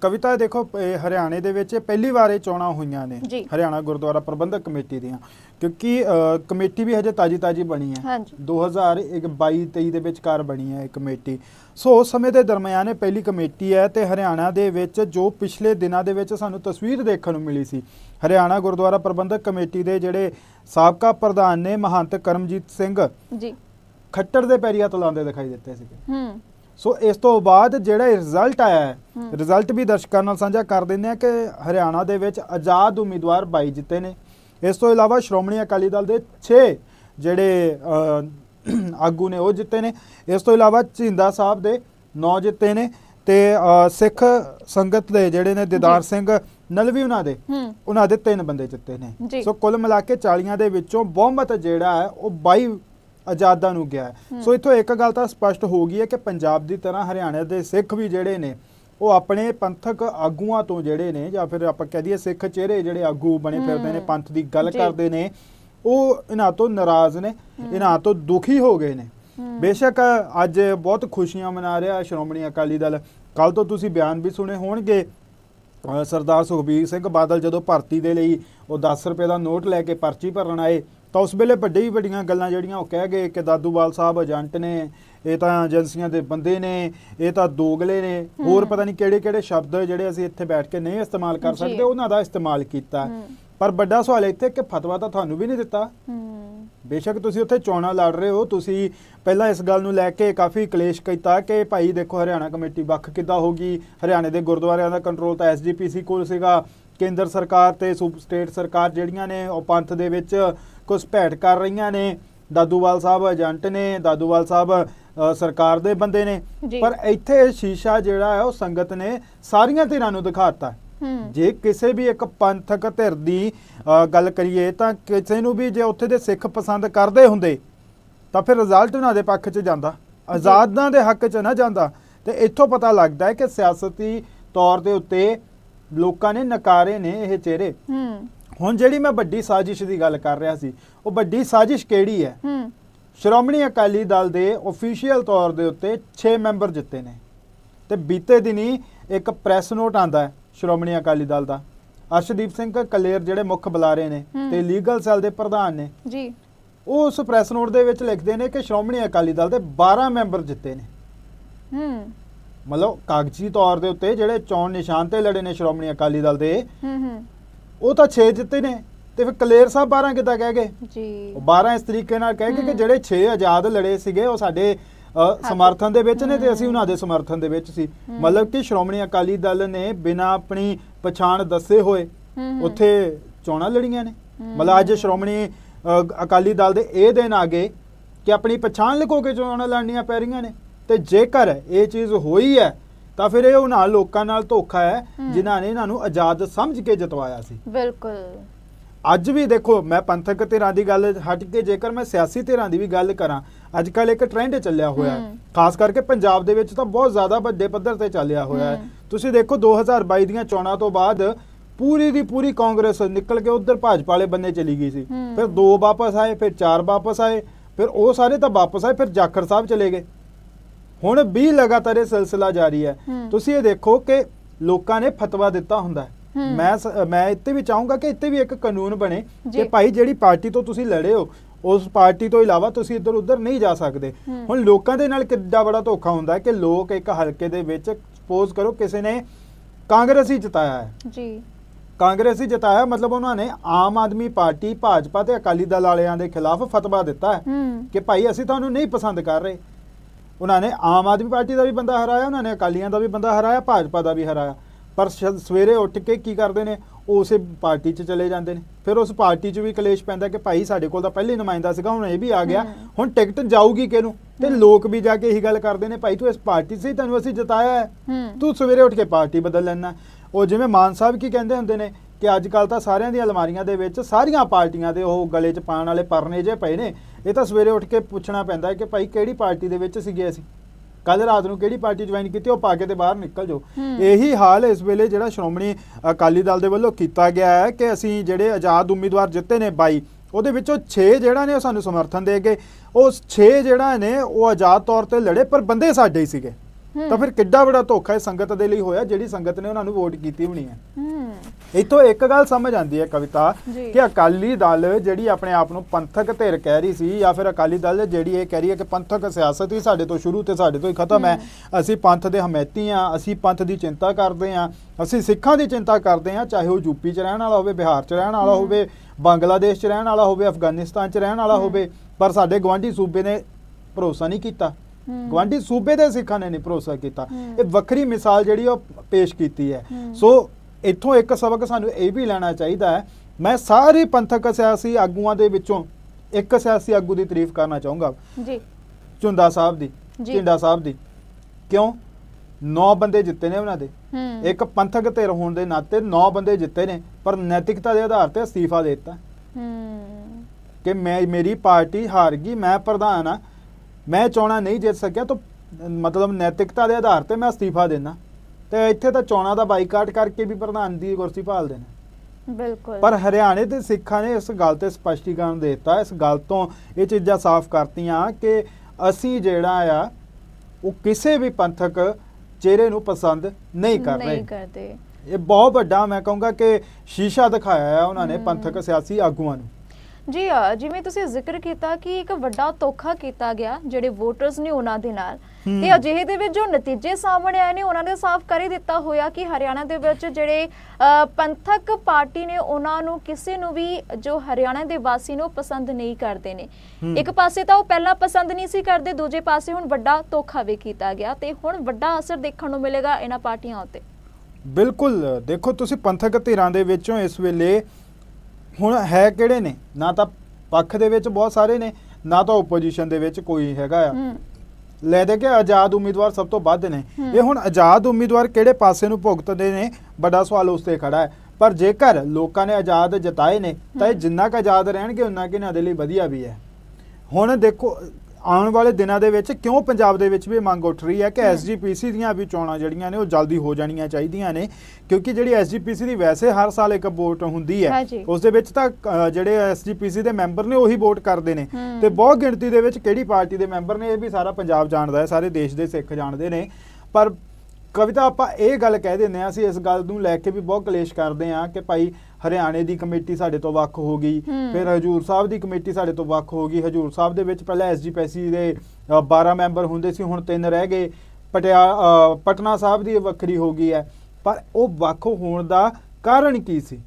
ਕਵਿਤਾ ਦੇਖੋ ਹਰਿਆਣੇ ਦੇ ਵਿੱਚ ਪਹਿਲੀ ਵਾਰ ਇਹ ਚੋਣਾਂ ਹੋਈਆਂ ਨੇ। ਹਰਿਆਣਾ ਗੁਰਦੁਆਰਾ ਪ੍ਰਬੰਧਕ ਕਮੇਟੀ ਦੀਆਂ। ਕਿਉਂਕਿ ਕਮੇਟੀ ਵੀ ਹਜੇ ਤਾਜੀ ਤਾਜੀ ਬਣੀ ਹੈ। ਹਾਂਜੀ। 2022 23 ਦੇ ਵਿਚਕਾਰ ਬਣੀ ਹੈ ਇਹ ਕਮੇਟੀ। ਸੋ ਉਸ ਸਮੇਂ ਦੇ ਦਰਮਿਆਨ ਇਹ ਪਹਿਲੀ ਕਮੇਟੀ ਹੈ ਤੇ ਹਰਿਆਣਾ ਦੇ ਵਿੱਚ ਜੋ ਪਿਛਲੇ ਦਿਨਾਂ ਦੇ ਵਿੱਚ ਸਾਨੂੰ ਤਸਵੀਰ ਦੇਖਣ ਨੂੰ ਮਿਲੀ ਸੀ ਹਰਿਆਣਾ ਗੁਰਦੁਆਰਾ ਪ੍ਰਬੰਧਕ ਕਮੇਟੀ ਦੇ ਜਿਹੜੇ ਸਾਬਕਾ ਪ੍ਰਧਾਨ ਨੇ ਮਹੰਤ ਕਰਮਜੀਤ ਸਿੰਘ ਜੀ। ਖੱਟਰ ਦੇ ਪੈਰੀਆ ਤਲਾਉਂਦੇ ਦਿਖਾਈ ਦਿੱਤੇ ਸੀਗੇ। ਹੂੰ। ਸੋ ਇਸ ਤੋਂ ਬਾਅਦ ਜਿਹੜਾ ਰਿਜ਼ਲਟ ਆਇਆ ਹੈ। ਰਿਜ਼ਲਟ ਵੀ ਦਰਸ਼ਕਾਂ ਨਾਲ ਸਾਂਝਾ ਕਰ ਦਿੰਦੇ ਆ ਕਿ ਹਰਿਆਣਾ ਦੇ ਵਿੱਚ ਆਜ਼ਾਦ ਉਮੀਦਵਾਰ 22 ਜਿੱਤੇ ਨੇ ਇਸ ਤੋਂ ਇਲਾਵਾ ਸ਼੍ਰੋਮਣੀ ਅਕਾਲੀ ਦਲ ਦੇ 6 ਜਿਹੜੇ ਆਗੂ ਨੇ ਉਹ ਜਿੱਤੇ ਨੇ ਇਸ ਤੋਂ ਇਲਾਵਾ ਝਿੰਦਾ ਸਾਹਿਬ ਦੇ 9 ਜਿੱਤੇ ਨੇ ਤੇ ਸਿੱਖ ਸੰਗਤ ਦੇ ਜਿਹੜੇ ਨੇ ਦਿਦਾਰ। ਸਿੰਘ ਨਲਵੀ ਉਹਨਾਂ ਦੇ ਉਹਨਾਂ ਦੇ ਤਿੰਨ ਬੰਦੇ ਜਿੱਤੇ ਨੇ। ਸੋ ਕੁੱਲ ਮਿਲਾ ਕੇ 40 ਦੇ ਵਿੱਚੋਂ ਬਹੁਮਤ ਜਿਹੜਾ ਹੈ ਉਹ 22 ਆਜ਼ਾਦਾਂ ਨੂੰ ਗਿਆ। ਸੋ ਇਥੋਂ ਇੱਕ ਗੱਲ ਤਾਂ ਸਪਸ਼ਟ ਹੋ ਗਈ ਹੈ ਕਿ ਪੰਜਾਬ ਦੀ ਤਰ੍ਹਾਂ ਹਰਿਆਣਾ ਦੇ ਸਿੱਖ ਵੀ ਜਿਹੜੇ ਨੇ ਉਹ ਆਪਣੇ ਪੰਥਕ ਆਗੂਆਂ ਤੋਂ ਜਿਹੜੇ ਨੇ ਜਾਂ ਫਿਰ ਆਪਾਂ ਕਹਿ ਦਈਏ ਸਿੱਖ ਚਿਹਰੇ ਜਿਹੜੇ ਆਗੂ ਬਣੇ ਫਿਰਦੇ ਨੇ। ਪੰਥ ਦੀ ਗੱਲ। ਕਰਦੇ ਨੇ ਉਹ ਇਹਨਾਂ ਤੋਂ ਨਾਰਾਜ਼ ਨੇ ਇਹਨਾਂ ਤੋਂ ਦੁਖੀ ਹੋ ਗਏ ਨੇ। ਬੇਸ਼ੱਕ ਅੱਜ ਬਹੁਤ ਖੁਸ਼ੀਆਂ ਮਨਾ ਰਿਹਾ ਸ਼੍ਰੋਮਣੀ ਅਕਾਲੀ ਦਲ ਕੱਲ ਤੋਂ ਤੁਸੀਂ ਬਿਆਨ ਵੀ ਸੁਣੇ ਹੋਣਗੇ ਸਰਦਾਰ ਸੁਖਬੀਰ ਸਿੰਘ ਬਾਦਲ ਜਦੋਂ ਭਰਤੀ ਦੇ ਲਈ ਉਹ 10 ਰੁਪਏ ਦਾ ਨੋਟ ਲੈ ਕੇ ਪਰਚੀ ਭਰਨ ਆਏ ਤਾਂ ਉਸ ਵੇਲੇ ਵੱਡੇ ਹੀ ਵੱਡੀਆਂ ਗੱਲਾਂ ਜਿਹੜੀਆਂ ਉਹ ਕਹਿ ਗਏ ਕਿ ਦਾਦੂਵਾਲ ਸਾਹਿਬ ਏਜੰਟ ਨੇ ਇਹ ਤਾਂ ਏਜੰਸੀਆਂ ਦੇ ਬੰਦੇ ਨੇ ਇਹ ਤਾਂ ਦੋਗਲੇ ਨੇ। ਹੋਰ ਪਤਾ ਨਹੀਂ ਕਿਹੜੇ ਕਿਹੜੇ ਸ਼ਬਦ ਜਿਹੜੇ ਅਸੀਂ ਇੱਥੇ ਬੈਠ ਕੇ ਨਹੀਂ ਇਸਤੇਮਾਲ ਕਰ। ਸਕਦੇ ਉਹਨਾਂ ਦਾ ਇਸਤੇਮਾਲ ਕੀਤਾ। ਹੂੰ। ਪਰ ਵੱਡਾ ਸਵਾਲ ਇੱਥੇ ਕਿ ਫਤਵਾ ਤਾਂ ਤੁਹਾਨੂੰ ਵੀ ਨਹੀਂ ਦਿੱਤਾ? ਹੂੰ। ਬੇਸ਼ੱਕ ਤੁਸੀਂ ਉੱਥੇ ਚੋਣਾਂ ਲੜ ਰਹੇ ਹੋ ਤੁਸੀਂ ਪਹਿਲਾਂ ਇਸ ਗੱਲ ਨੂੰ ਲੈ ਕੇ ਕਾਫੀ ਕਲੇਸ਼ ਕੀਤਾ ਕਿ ਭਾਈ ਦੇਖੋ ਹਰਿਆਣਾ ਕਮੇਟੀ ਵੱਖ ਕਿੱਦਾਂ ਹੋਗੀ ਹਰਿਆਣੇ ਦੇ ਗੁਰਦੁਆਰਿਆਂ ਦਾ ਕੰਟਰੋਲ ਤਾਂ ਐਸਜੀਪੀਸੀ ਕੋਲ ਸੀਗਾ ਕੇਂਦਰ ਸਰਕਾਰ ਤੇ ਸੂਪ ਸਟੇਟ ਸਰਕਾਰ ਜਿਹੜੀਆਂ ਨੇ ਉਹ ਪੰਥ ਦੇ ਵਿੱਚ ਕੁਝ ਭੈਟ ਕਰ ਰਹੀਆਂ ਨੇ ਦਾਦੂਵਾਲ ਸਾਹਿਬ ਏਜੰਟ ਨੇ ਦਾਦੂਵਾਲ ਸਾਹਿਬ ਸਰਕਾਰ ਦੇ ਬੰਦੇ ਨੇ। ਪਰ ਇੱਥੇ ਸ਼ੀਸ਼ਾ ਜਿਹੜਾ ਹੈ ਉਹ ਸੰਗਤ ਨੇ ਸਾਰੀਆਂ ਧਿਰਾਂ ਨੂੰ ਦਿਖਾਤਾ। ਜੇ ਕਿਸੇ ਵੀ ਇੱਕ ਪੰਥਕ ਧਿਰ ਦੀ ਗੱਲ ਕਰੀਏ ਤਾਂ ਕਿਸੇ ਨੂੰ ਵੀ ਜੇ ਉੱਥੇ ਦੇ ਸਿੱਖ ਪਸੰਦ ਕਰਦੇ ਹੁੰਦੇ ਤਾਂ ਫਿਰ ਰਿਜ਼ਲਟ ਉਹਨਾਂ ਦੇ ਪੱਖ 'ਚ ਜਾਂਦਾ। ਆਜ਼ਾਦਾਂ ਦੇ ਹੱਕ 'ਚ ਨਾ ਜਾਂਦਾ। ਤੇ ਇੱਥੋਂ ਪਤਾ ਲੱਗਦਾ ਹੈ ਕਿ ਸਿਆਸਤੀ ਤੌਰ ਦੇ ਉੱਤੇ ਲੋਕਾਂ ਨੇ ਨਕਾਰੇ ਨੇ ਇਹ ਚਿਹਰੇ। ਹੁਣ ਜਿਹੜੀ ਮੈਂ ਵੱਡੀ ਸਾਜ਼ਿਸ਼ ਦੀ ਗੱਲ ਕਰ ਰਿਹਾ ਸੀ ਉਹ ਵੱਡੀ ਸਾਜ਼ਿਸ਼ ਕਿਹੜੀ ਹੈ? ਹੂੰ। ਸ਼੍ਰੋਮਣੀ ਅਕਾਲੀ ਦਲ ਦੇ ਅਫੀਸ਼ੀਅਲ ਤੌਰ ਦੇ ਉੱਤੇ 6 ਮੈਂਬਰ ਜਿੱਤੇ ਨੇ। ਤੇ ਬੀਤੇ ਦਿਨੀ ਇੱਕ ਪ੍ਰੈਸ ਨੋਟ ਆਂਦਾ ਹੈ ਸ਼੍ਰੋਮਣੀ ਅਕਾਲੀ ਦਲ ਦਾ। ਅਰਸ਼ਦੀਪ ਸਿੰਘ ਕਲੇਰ ਜਿਹੜੇ ਮੁੱਖ ਬੁਲਾਰੇ ਨੇ। ਤੇ ਲੀਗਲ ਸੈੱਲ ਦੇ ਪ੍ਰਧਾਨ ਨੇ। ਜੀ। ਉਹ ਉਸ ਪ੍ਰੈਸ ਨੋਟ ਦੇ ਵਿੱਚ ਲਿਖਦੇ ਨੇ ਕਿ ਸ਼੍ਰੋਮਣੀ ਅਕਾਲੀ ਦਲ ਦੇ 12 ਮੈਂਬਰ ਜਿੱਤੇ ਨੇ। ਹੂੰ। ਮਤਲਬ ਕਾਗਜ਼ੀ ਤੌਰ ਦੇ ਉੱਤੇ ਜਿਹੜੇ ਚੋਣ ਨਿਸ਼ਾਨ ਤੇ ਲੜੇ ਨੇ ਸ਼੍ਰੋਮਣੀ ਅਕਾਲੀ ਦਲ ਦੇ ਹੂੰ ਹੂੰ। ਉਹ ਤਾਂ 6 ਜਿੱਤੇ ਨੇ ਤੇ ਫਿਰ ਕਲੇਰ ਸਾਹਿਬ 12 ਕਿੱਦਾਂ ਕਹਿ ਗਏ ਜੀ ਉਹ 12 ਇਸ ਤਰੀਕੇ ਨਾਲ ਕਹਿ ਕੇ ਕਿ। ਜਿਹੜੇ 6 ਆਜ਼ਾਦ ਲੜੇ ਸੀਗੇ ਉਹ ਸਾਡੇ ਸਮਰਥਨ ਦੇ ਵਿੱਚ ਨੇ ਤੇ ਅਸੀਂ। ਉਹਨਾਂ ਦੇ ਸਮਰਥਨ ਦੇ ਵਿੱਚ ਸੀ। ਮਤਲਬ ਕਿ ਸ਼੍ਰੋਮਣੀ ਅਕਾਲੀ ਦਲ ਨੇ ਬਿਨਾਂ ਆਪਣੀ ਪਛਾਣ ਦੱਸੇ ਹੋਏ। ਉੱਥੇ ਚੋਣਾਂ ਲੜੀਆਂ ਨੇ। ਮਤਲਬ ਅੱਜ ਸ਼੍ਰੋਮਣੀ ਅਕਾਲੀ ਦਲ ਦੇ ਇਹ ਦਿਨ ਆ ਗਏ ਕਿ ਆਪਣੀ ਪਛਾਣ ਲੁਕੋ ਕੇ ਚੋਣਾਂ ਲੜਨੀਆਂ ਪੈ ਰਹੀਆਂ ਨੇ ਤੇ ਜੇਕਰ ਇਹ ਚੀਜ਼ ਹੋਈ ਹੈ ਤਾਂ ਫਿਰ ਇਹ ਉਹਨਾਂ ਲੋਕਾਂ ਨਾਲ ਧੋਖਾ ਹੈ। ਜਿਨ੍ਹਾਂ ਨੇ ਇਹਨਾਂ ਨੂੰ ਆਜ਼ਾਦ ਸਮਝ ਕੇ ਜਿਤਵਾਇਆ ਸੀ ਬਿਲਕੁਲ ਅੱਜ ਵੀ ਦੇਖੋ ਮੈਂ ਪੰਥਕ ਧਿਰਾਂ ਦੀ ਗੱਲ ਹਟ ਕੇ ਜੇਕਰ ਮੈਂ ਸਿਆਸੀ ਧਿਰਾਂ ਦੀ ਵੀ ਗੱਲ ਕਰਾਂ ਅੱਜ ਕੱਲ ਇੱਕ ਟ੍ਰੈਂਡ ਚੱਲਿਆ ਹੋਇਆ ਹੈ। ਖਾਸ ਕਰਕੇ ਪੰਜਾਬ ਦੇ ਵਿੱਚ ਤਾਂ ਬਹੁਤ ਜ਼ਿਆਦਾ ਵੱਡੇ ਪੱਧਰ ਤੇ ਚੱਲਿਆ ਹੋਇਆ ਹੈ। ਤੁਸੀਂ ਦੇਖੋ 2022 ਦੀਆਂ ਚੋਣਾਂ ਤੋਂ ਬਾਅਦ ਪੂਰੀ ਦੀ ਪੂਰੀ ਕਾਂਗਰਸ ਨਿਕਲ ਕੇ ਉਧਰ ਭਾਜਪਾ ਵਾਲੇ ਬੰਨੇ ਚਲੀ ਗਈ ਸੀ। ਫਿਰ ਦੋ ਵਾਪਸ ਆਏ ਫਿਰ ਚਾਰ ਵਾਪਸ ਆਏ ਫਿਰ ਉਹ ਸਾਰੇ ਤਾਂ ਵਾਪਸ ਆਏ ਫਿਰ ਜਾਖੜ ਸਾਹਿਬ ਚਲੇ ਗਏ ਹੁਣ ਵੀ ਲਗਾਤਾਰ ਇਹ ਸਿਲਸਿਲਾ ਜਾਰੀ ਹੈ। ਤੁਸੀਂ ਇਹ ਦੇਖੋ ਕਿ ਲੋਕਾਂ ਨੇ ਫਤਵਾ ਦਿੱਤਾ ਹੁੰਦਾ ਹੈ। ਮੈਂ ਮੈਂ ਇੱਥੇ ਵੀ ਚਾਹੂੰਗਾ ਕਿ ਇੱਥੇ ਵੀ ਇੱਕ ਕਾਨੂੰਨ ਬਣੇ। ਕਿ ਭਾਈ ਜਿਹੜੀ ਪਾਰਟੀ ਤੋਂ ਤੁਸੀਂ ਲੜੇ ਹੋ ਉਸ ਪਾਰਟੀ ਤੋਂ ਇਲਾਵਾ ਤੁਸੀਂ ਇੱਧਰ ਉੱਧਰ ਨਹੀਂ ਜਾ ਸਕਦੇ। ਹੁਣ ਲੋਕਾਂ ਦੇ ਨਾਲ ਕਿੱਡਾ ਬੜਾ ਧੋਖਾ ਹੁੰਦਾ ਹੈ ਕਿ ਲੋਕ ਇੱਕ ਹਲਕੇ ਦੇ ਵਿੱਚ ਸਪੋਜ਼ ਕਰੋ ਕਿਸੇ ਨੇ ਕਾਂਗਰਸੀ ਜਿਤਾਇਆ ਹੈ ਜੀ ਕਾਂਗਰਸੀ ਜਿਤਾਇਆ ਮਤਲਬ ਉਹਨਾਂ ਨੇ ਆਮ ਆਦਮੀ ਪਾਰਟੀ ਭਾਜਪਾ ਤੇ ਅਕਾਲੀ ਦਲ ਵਾਲਿਆਂ ਦੇ ਖਿਲਾਫ ਫਤਵਾ ਦਿੱਤਾ ਹੈ ਹੂੰ ਕਿ ਭਾਈ ਅਸੀਂ ਤੁਹਾਨੂੰ ਨਹੀਂ ਪਸੰਦ ਕਰ ਰਹੇ ਉਹਨਾਂ ਨੇ ਆਮ ਆਦਮੀ ਪਾਰਟੀ ਦਾ ਵੀ ਬੰਦਾ ਹਰਾਇਆ ਉਹਨਾਂ ਨੇ ਅਕਾਲੀਆਂ ਦਾ ਵੀ ਬੰਦਾ ਹਰਾਇਆ ਭਾਜਪਾ ਦਾ ਵੀ ਹਰਾਇਆ। ਪਰ ਸਵੇਰੇ ਉੱਠ ਕੇ ਕੀ ਕਰਦੇ ਨੇ? ਉਹ ਉਸੇ ਪਾਰਟੀ 'ਚ ਚਲੇ ਜਾਂਦੇ ਨੇ। ਫਿਰ ਉਸ ਪਾਰਟੀ 'ਚ ਵੀ ਕਲੇਸ਼ ਪੈਂਦਾ ਕਿ ਭਾਈ ਸਾਡੇ ਕੋਲ ਤਾਂ ਪਹਿਲੇ ਨੁਮਾਇੰਦਾ ਸੀਗਾ ਹੁਣ ਇਹ ਵੀ ਆ ਗਿਆ। ਹੁਣ ਟਿਕਟ ਜਾਊਗੀ ਕਿਹਨੂੰ? ਤੇ ਲੋਕ ਵੀ ਜਾ ਕੇ ਇਹੀ ਗੱਲ ਕਰਦੇ ਨੇ ਭਾਈ ਤੂੰ ਇਸ ਪਾਰਟੀ 'ਚ ਸੀ ਤੈਨੂੰ ਅਸੀਂ ਜਿਤਾਇਆ ਹੈ। ਹੂੰ। ਤੂੰ ਸਵੇਰੇ ਉੱਠ ਕੇ ਪਾਰਟੀ ਬਦਲ ਲੈਣਾ ਉਹ ਜਿਵੇਂ ਮਾਨ ਸਾਹਿਬ ਕੀ ਕਹਿੰਦੇ ਹੁੰਦੇ ਨੇ ਕਿ ਅੱਜ ਕੱਲ ਤਾਂ ਸਾਰਿਆਂ ਦੀਆਂ ਅਲਮਾਰੀਆਂ ਦੇ ਵਿੱਚ ਸਾਰੀਆਂ ਪਾਰਟੀਆਂ ਦੇ ਉਹ ਗਲੇ 'ਚ ਪਾਣ ਵਾਲੇ ਪਰਨੇ ਜੇ ਪਏ ਨੇ। ਇਹ ਤਾਂ ਸਵੇਰੇ ਉੱਠ ਕੇ ਪੁੱਛਣਾ ਪੈਂਦਾ ਹੈ ਕਿ ਭਾਈ ਕਿਹੜੀ ਪਾਰਟੀ ਦੇ ਵਿੱਚ ਸੀਗੇ ਅਸੀਂ ਕੱਲ ਰਾਤ ਨੂੰ ਕਿਹੜੀ ਪਾਰਟੀ ਜੁਆਇਨ ਕੀਤੀ ਉਹ ਪਾ ਕੇ ਤੇ ਬਾਹਰ ਨਿਕਲ ਜਾਓ। ਇਹੀ ਹਾਲ ਇਸ ਵੇਲੇ ਜਿਹੜਾ ਸ਼੍ਰੋਮਣੀ ਅਕਾਲੀ ਦਲ ਦੇ ਵੱਲੋਂ ਕੀਤਾ ਗਿਆ ਹੈ ਕਿ ਅਸੀਂ ਜਿਹੜੇ ਆਜ਼ਾਦ ਉਮੀਦਵਾਰ ਜਿੱਤੇ ਨੇ 22 ਉਹਦੇ ਵਿੱਚੋਂ 6 ਜਿਹੜਾ ਨੇ ਉਹ ਸਾਨੂੰ ਸਮਰਥਨ ਦੇ ਗਏ ਉਹ 6 ਜਿਹੜਾ ਨੇ ਉਹ ਆਜ਼ਾਦ ਤੌਰ ਤੇ ਲੜੇ ਪਰ ਬੰਦੇ ਸਾਡੇ ਹੀ ਸੀਗੇ। ਤਾਂ ਫਿਰ ਕਿੱਡਾ ਬੜਾ ਧੋਖਾ ਇਹ ਸੰਗਤ ਦੇ ਲਈ ਹੋਇਆ ਜਿਹੜੀ ਸੰਗਤ ਨੇ ਉਹਨਾਂ ਨੂੰ ਵੋਟ ਕੀਤੀ ਹੋਣੀ ਹੈ। ਹੂੰ। ਇਤੋਂ ਇੱਕ ਗੱਲ ਸਮਝ ਆਉਂਦੀ ਹੈ ਕਵਿਤਾ। ਕਿ ਅਕਾਲੀ ਦਲ ਜਿਹੜੀ ਆਪਣੇ ਆਪ ਨੂੰ ਪੰਥਕ ਧਿਰ ਕਹਿ ਰਹੀ ਸੀ ਜਾਂ ਫਿਰ ਅਕਾਲੀ ਦਲ ਜਿਹੜੀ ਇਹ ਕਹਿ ਰਹੀ ਹੈ ਕਿ ਪੰਥਕ ਸਿਆਸਤ ਹੀ ਸਾਡੇ ਤੋਂ ਸ਼ੁਰੂ ਤੇ ਸਾਡੇ ਤੋਂ ਹੀ ਖਤਮ ਹੈ। ਅਸੀਂ ਪੰਥ ਦੇ ਹਮੈਤੀ ਆ ਅਸੀਂ ਪੰਥ ਦੀ ਚਿੰਤਾ ਕਰਦੇ ਆ ਅਸੀਂ ਸਿੱਖਾਂ ਦੀ ਚਿੰਤਾ ਕਰਦੇ ਆ ਚਾਹੇ ਉਹ ਯੂਪੀ 'ਚ ਰਹਿਣ ਵਾਲਾ ਹੋਵੇ ਬਿਹਾਰ 'ਚ ਰਹਿਣ ਵਾਲਾ ਹੋਵੇ ਬੰਗਲਾਦੇਸ਼ 'ਚ ਰਹਿਣ ਵਾਲਾ ਹੋਵੇ ਅਫਗਾਨਿਸਤਾਨ 'ਚ ਰਹਿਣ ਵਾਲਾ ਹੋਵੇ ਪਰ ਸਾਡੇ ਗਵਾਂਢੀ ਸੂਬੇ ਨੇ ਭਰੋਸਾ ਨਹੀਂ ਕੀਤਾ। ਗਵਾਂਢੀ ਸੂਬੇ ਦੇ ਸਿੱਖਾਂ ਨੇ ਨਹੀਂ ਭਰੋਸਾ ਕੀਤਾ। ਇਹ ਵੱਖਰੀ ਮਿਸਾਲ ਜਿਹੜੀ ਉਹ ਪੇਸ਼ ਕੀਤੀ ਹੈ। ਸੋ ਇੱਥੋਂ ਇੱਕ ਸਬਕ ਸਾਨੂੰ ਇਹ ਵੀ ਲੈਣਾ ਚਾਹੀਦਾ ਹੈ। ਮੈਂ ਸਾਰੇ ਪੰਥਕ ਸਿਆਸੀ ਆਗੂਆਂ ਦੇ ਵਿੱਚੋਂ ਇੱਕ ਸਿਆਸੀ ਆਗੂ ਦੀ ਤਾਰੀਫ ਕਰਨਾ ਚਾਹੂੰਗਾ। ਜੀ। ਝੁੰਦਾ ਸਾਹਿਬ ਦੀ। ਝਿੰਡਾ ਸਾਹਿਬ ਦੀ। ਕਿਉਂ? 9 ਬੰਦੇ ਜਿੱਤੇ ਨੇ ਉਹਨਾਂ ਦੇ। ਇੱਕ ਪੰਥਕ ਧਿਰ ਹੋਣ ਦੇ ਨਾਤੇ 9 ਬੰਦੇ ਜਿੱਤੇ ਨੇ ਪਰ ਨੈਤਿਕਤਾ ਦੇ ਆਧਾਰ ਤੇ ਅਸਤੀਫਾ ਦੇ ਦਿੱਤਾ। ਹੂੰ। ਕਿ ਮੈਂ ਮੇਰੀ ਪਾਰਟੀ ਹਾਰ ਗਈ ਮੈਂ ਪ੍ਰਧਾਨ ਆ ਮੈਂ ਚੋਣਾਂ ਨਹੀਂ ਜਿੱਤ ਸਕਿਆ ਤਾਂ ਮਤਲਬ ਨੈਤਿਕਤਾ ਦੇ ਆਧਾਰ ਤੇ ਮੈਂ ਅਸਤੀਫਾ ਦੇਣਾ ਤੇ ਇੱਥੇ ਤਾਂ ਚੋਣਾਂ ਦਾ ਬਾਈਕਾਟ ਕਰਕੇ ਵੀ ਪ੍ਰਧਾਨ ਦੀ ਕੁਰਸੀ ਭਾਲਦੇ ਨੇ ਬਿਲਕੁਲ। ਪਰ ਹਰਿਆਣੇ ਦੇ ਸਿੱਖਾਂ ਨੇ ਇਸ ਗੱਲ ਤੇ ਸਪਸ਼ਟੀਕਰਨ ਦੇ ਦਿੱਤਾ ਇਸ ਗੱਲ ਤੋਂ ਇਹ ਚੀਜ਼ਾਂ ਸਾਫ਼ ਕਰਤੀਆਂ ਕਿ ਅਸੀਂ ਜਿਹੜਾ ਆ ਉਹ ਕਿਸੇ ਵੀ ਪੰਥਕ ਚਿਹਰੇ ਨੂੰ ਪਸੰਦ ਨਹੀਂ ਕਰ ਰਹੇ। ਨਹੀਂ ਕਰਦੇ। ਇਹ ਬਹੁਤ ਵੱਡਾ ਮੈਂ ਕਹੂੰਗਾ ਕਿ ਸ਼ੀਸ਼ਾ ਦਿਖਾਇਆ ਆ ਉਹਨਾਂ ਨੇ। ਪੰਥਕ ਸਿਆਸੀ ਆਗੂਆਂ ਨੂੰ। ਜੀ ਜਿਵੇਂ ਤੁਸੀਂ ਜ਼ਿਕਰ ਕੀਤਾ ਕਿ ਇੱਕ ਵੱਡਾ ਧੋਖਾ ਕੀਤਾ ਗਿਆ ਜਿਹੜੇ ਵੋਟਰਸ ਨੇ ਉਹਨਾਂ ਦੇ ਨਾਲ। ਤੇ ਅਜਿਹੇ ਦੇ ਵਿੱਚ ਜੋ ਨਤੀਜੇ ਸਾਹਮਣੇ ਆਏ ਨੇ ਉਹਨਾਂ ਨੇ ਸਾਫ਼ ਕਰ ਹੀ ਦਿੱਤਾ ਹੋਇਆ ਕਿ ਹਰਿਆਣਾ ਦੇ ਵਿੱਚ ਜਿਹੜੇ ਪੰਥਕ ਪਾਰਟੀ ਨੇ ਉਹਨਾਂ ਨੂੰ ਕਿਸੇ ਨੂੰ ਵੀ ਜੋ ਹਰਿਆਣਾ ਦੇ ਵਾਸੀ ਨੂੰ ਪਸੰਦ ਨਹੀਂ ਕਰਦੇ ਨੇ। ਇੱਕ ਪਾਸੇ ਤਾਂ ਉਹ ਪਹਿਲਾਂ ਪਸੰਦ ਨਹੀਂ ਸੀ ਕਰਦੇ ਦੂਜੇ ਪਾਸੇ ਹੁਣ ਵੱਡਾ ਧੋਖਾ ਵੀ ਕੀਤਾ ਗਿਆ ਤੇ ਹੁਣ ਵੱਡਾ ਅਸਰ ਦੇਖਣ ਨੂੰ ਮਿਲੇਗਾ ਇਹਨਾਂ ਪਾਰਟੀਆਂ ਉੱਤੇ ਬਿਲਕੁਲ ਦੇਖੋ ਤੁਸੀਂ ਪੰਥਕ ਧਿਰਾਂ ਦੇ ਵਿੱਚੋਂ ਇਸ ਵੇਲੇ ਹੁਣ ਹੈ ਕਿਹੜੇ ਨੇ? ਨਾ ਤਾਂ ਪੱਖ ਦੇ ਵਿੱਚ ਬਹੁਤ ਸਾਰੇ ਨੇ ਨਾ ਤਾਂ ਓਪੋਜੀਸ਼ਨ ਦੇ ਵਿੱਚ ਕੋਈ ਹੈਗਾ ਆ। ਲੈ ਦੇ ਕੇ ਆਜ਼ਾਦ ਉਮੀਦਵਾਰ ਸਭ ਤੋਂ ਵੱਧ ਨੇ। ਇਹ ਹੁਣ ਆਜ਼ਾਦ ਉਮੀਦਵਾਰ ਕਿਹੜੇ ਪਾਸੇ ਨੂੰ ਭੁਗਤਦੇ ਨੇ? ਵੱਡਾ ਸਵਾਲ ਉਸ ਤੇ ਖੜਾ ਹੈ। ਪਰ ਜੇਕਰ ਲੋਕਾਂ ਨੇ ਆਜ਼ਾਦ ਜਿਤਾਏ ਨੇ ਤਾਂ ਇਹ। ਜਿੰਨਾ ਕ ਆਜ਼ਾਦ ਰਹਿਣਗੇ ਉਨਾ ਕਿ ਇਹਨਾਂ ਦੇ ਲਈ ਵਧੀਆ ਵੀ ਹੈ। ਹੁਣ ਦੇਖੋ ਆਉਣ ਵਾਲੇ ਦਿਨਾਂ ਦੇ ਵਿੱਚ ਕਿਉਂ ਪੰਜਾਬ ਦੇ ਵਿੱਚ ਵੀ ਮੰਗ ਉੱਠ ਰਹੀ ਹੈ ਕਿ। ਐਸਜੀਪੀਸੀ ਦੀਆਂ ਵੀ ਚੋਣਾਂ ਜਿਹੜੀਆਂ ਨੇ ਉਹ ਜਲਦੀ ਹੋ ਜਾਣੀਆਂ ਚਾਹੀਦੀਆਂ ਨੇ ਕਿਉਂਕਿ ਜਿਹੜੀ ਐਸਜੀਪੀਸੀ ਦੀ ਵੈਸੇ ਹਰ ਸਾਲ ਇੱਕ ਵੋਟ ਹੁੰਦੀ ਹੈ। ਉਸ ਦੇ ਵਿੱਚ ਤਾਂ ਜਿਹੜੇ ਐਸਜੀਪੀਸੀ ਦੇ ਮੈਂਬਰ ਨੇ ਉਹੀ ਵੋਟ ਕਰਦੇ ਨੇ। ਤੇ ਬਹੁਤ ਗਿਣਤੀ ਦੇ ਵਿੱਚ ਕਿਹੜੀ ਪਾਰਟੀ ਦੇ ਮੈਂਬਰ ਨੇ ਇਹ ਵੀ ਸਾਰਾ ਪੰਜਾਬ ਜਾਣਦਾ ਹੈ ਸਾਰੇ ਦੇਸ਼ ਦੇ ਸਿੱਖ ਜਾਣਦੇ ਨੇ ਪਰ ਕਵਿਤਾ ਆਪਾਂ ਇਹ ਗੱਲ ਕਹਿ ਦਿੰਦੇ ਆ ਅਸੀਂ ਇਸ ਗੱਲ ਨੂੰ ਲੈ ਕੇ ਵੀ ਬਹੁਤ ਕਲੇਸ਼ ਕਰਦੇ ਆ ਕਿ ਭਾਈ ਹਰਿਆਣੇ ਦੀ ਕਮੇਟੀ ਸਾਡੇ ਤੋਂ ਵੱਖ ਹੋ ਗਈ। ਫਿਰ ਹਜੂਰ ਸਾਹਿਬ ਦੀ ਕਮੇਟੀ ਸਾਡੇ ਤੋਂ ਵੱਖ ਹੋ ਗਈ। ਹਜੂਰ ਸਾਹਿਬ ਦੇ ਵਿੱਚ ਪਹਿਲਾਂ ਐਸਜੀਪੀਸੀ ਦੇ ਅ, 12 ਮੈਂਬਰ ਹੁੰਦੇ ਸੀ ਹੁਣ ਤਿੰਨ ਰਹਿ ਗਏ। ਪਟਿਆ ਪਟਨਾ ਸਾਹਿਬ ਦੀ ਵੱਖਰੀ ਹੋ ਗਈ ਹੈ। ਪਰ ਉਹ ਵੱਖ ਹੋਣ ਦਾ ਕਾਰਨ ਕੀ ਸੀ?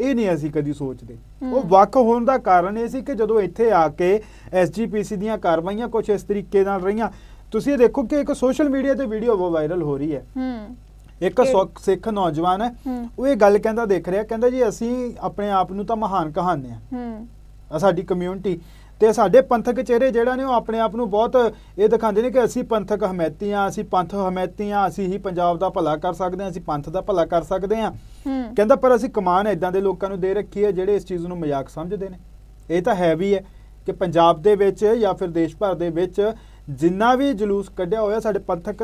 ਇਹ ਨਹੀਂ ਅਸੀਂ ਕਦੀ ਸੋਚਦੇ। ਉਹ। ਵੱਖ ਹੋਣ ਦਾ ਕਾਰਨ ਇਹ ਸੀ ਕਿ ਜਦੋਂ ਇੱਥੇ ਆ ਕੇ ਐਸਜੀਪੀਸੀ ਦੀਆਂ ਕਾਰਵਾਈਆਂ ਕੁਝ ਇਸ ਤਰੀਕੇ ਨਾਲ ਰਹੀਆਂ ਤੁਸੀਂ ਇਹ ਦੇਖੋ ਕਿ ਇੱਕ ਸੋਸ਼ਲ ਮੀਡੀਆ ਤੇ ਵੀਡੀਓ ਵਾਇਰਲ ਹੋ ਰਹੀ ਹੈ। ਹੂੰ। ਇੱਕ? ਸੁੱਖ- ਨੌਜਵਾਨ ਹੈ। ਉਹ ਇਹ ਗੱਲ ਕਹਿੰਦਾ ਦੇਖ ਰਿਹਾ ਕਹਿੰਦਾ ਜੀ ਅਸੀਂ ਆਪਣੇ ਆਪ ਨੂੰ ਤਾਂ ਮਹਾਨ ਕਹਾਉਂਦੇ ਆ ਹੂੰ। ਆ ਸਾਡੀ ਕਮਿਊਨਿਟੀ ਤੇ ਸਾਡੇ ਪੰਥਕ ਚਿਹਰੇ ਜਿਹੜਾ ਨੇ ਉਹ ਆਪਣੇ ਆਪ ਨੂੰ ਬਹੁਤ ਇਹ ਦਿਖਾਉਂਦੇ ਨੇ ਕਿ ਅਸੀਂ ਪੰਥਕ ਹਮੈਤੀ ਹਾਂ ਅਸੀਂ ਪੰਥ ਹਮੈਤੀ ਹਾਂ ਅਸੀਂ ਹੀ ਪੰਜਾਬ ਦਾ ਭਲਾ ਕਰ ਸਕਦੇ ਹਾਂ ਅਸੀਂ ਪੰਥ ਦਾ ਭਲਾ ਕਰ ਸਕਦੇ ਹੂੰ। ਕਹਿੰਦਾ ਪਰ ਅਸੀਂ ਕਮਾਨ ਇਦਾਂ ਦੇ ਲੋਕਾਂ ਨੂੰ ਦੇ ਰੱਖੀ ਹੈ ਜਿਹੜੇ ਇਸ ਚੀਜ਼ ਨੂੰ ਮਜ਼ਾਕ ਸਮਝਦੇ ਨੇ। ਇਹ ਤਾਂ ਹੈ ਵੀ ਹੈ ਕਿ ਪੰਜਾਬ ਦੇ ਵਿੱਚ ਜਾਂ ਫਿਰ ਦੇਸ਼ ਭਰ ਦੇ ਵਿੱਚ ਜਿੰਨਾ ਵੀ ਜਲੂਸ ਕੱਢਿਆ ਹੋਇਆ ਸਾਡੇ ਪੰਥਕ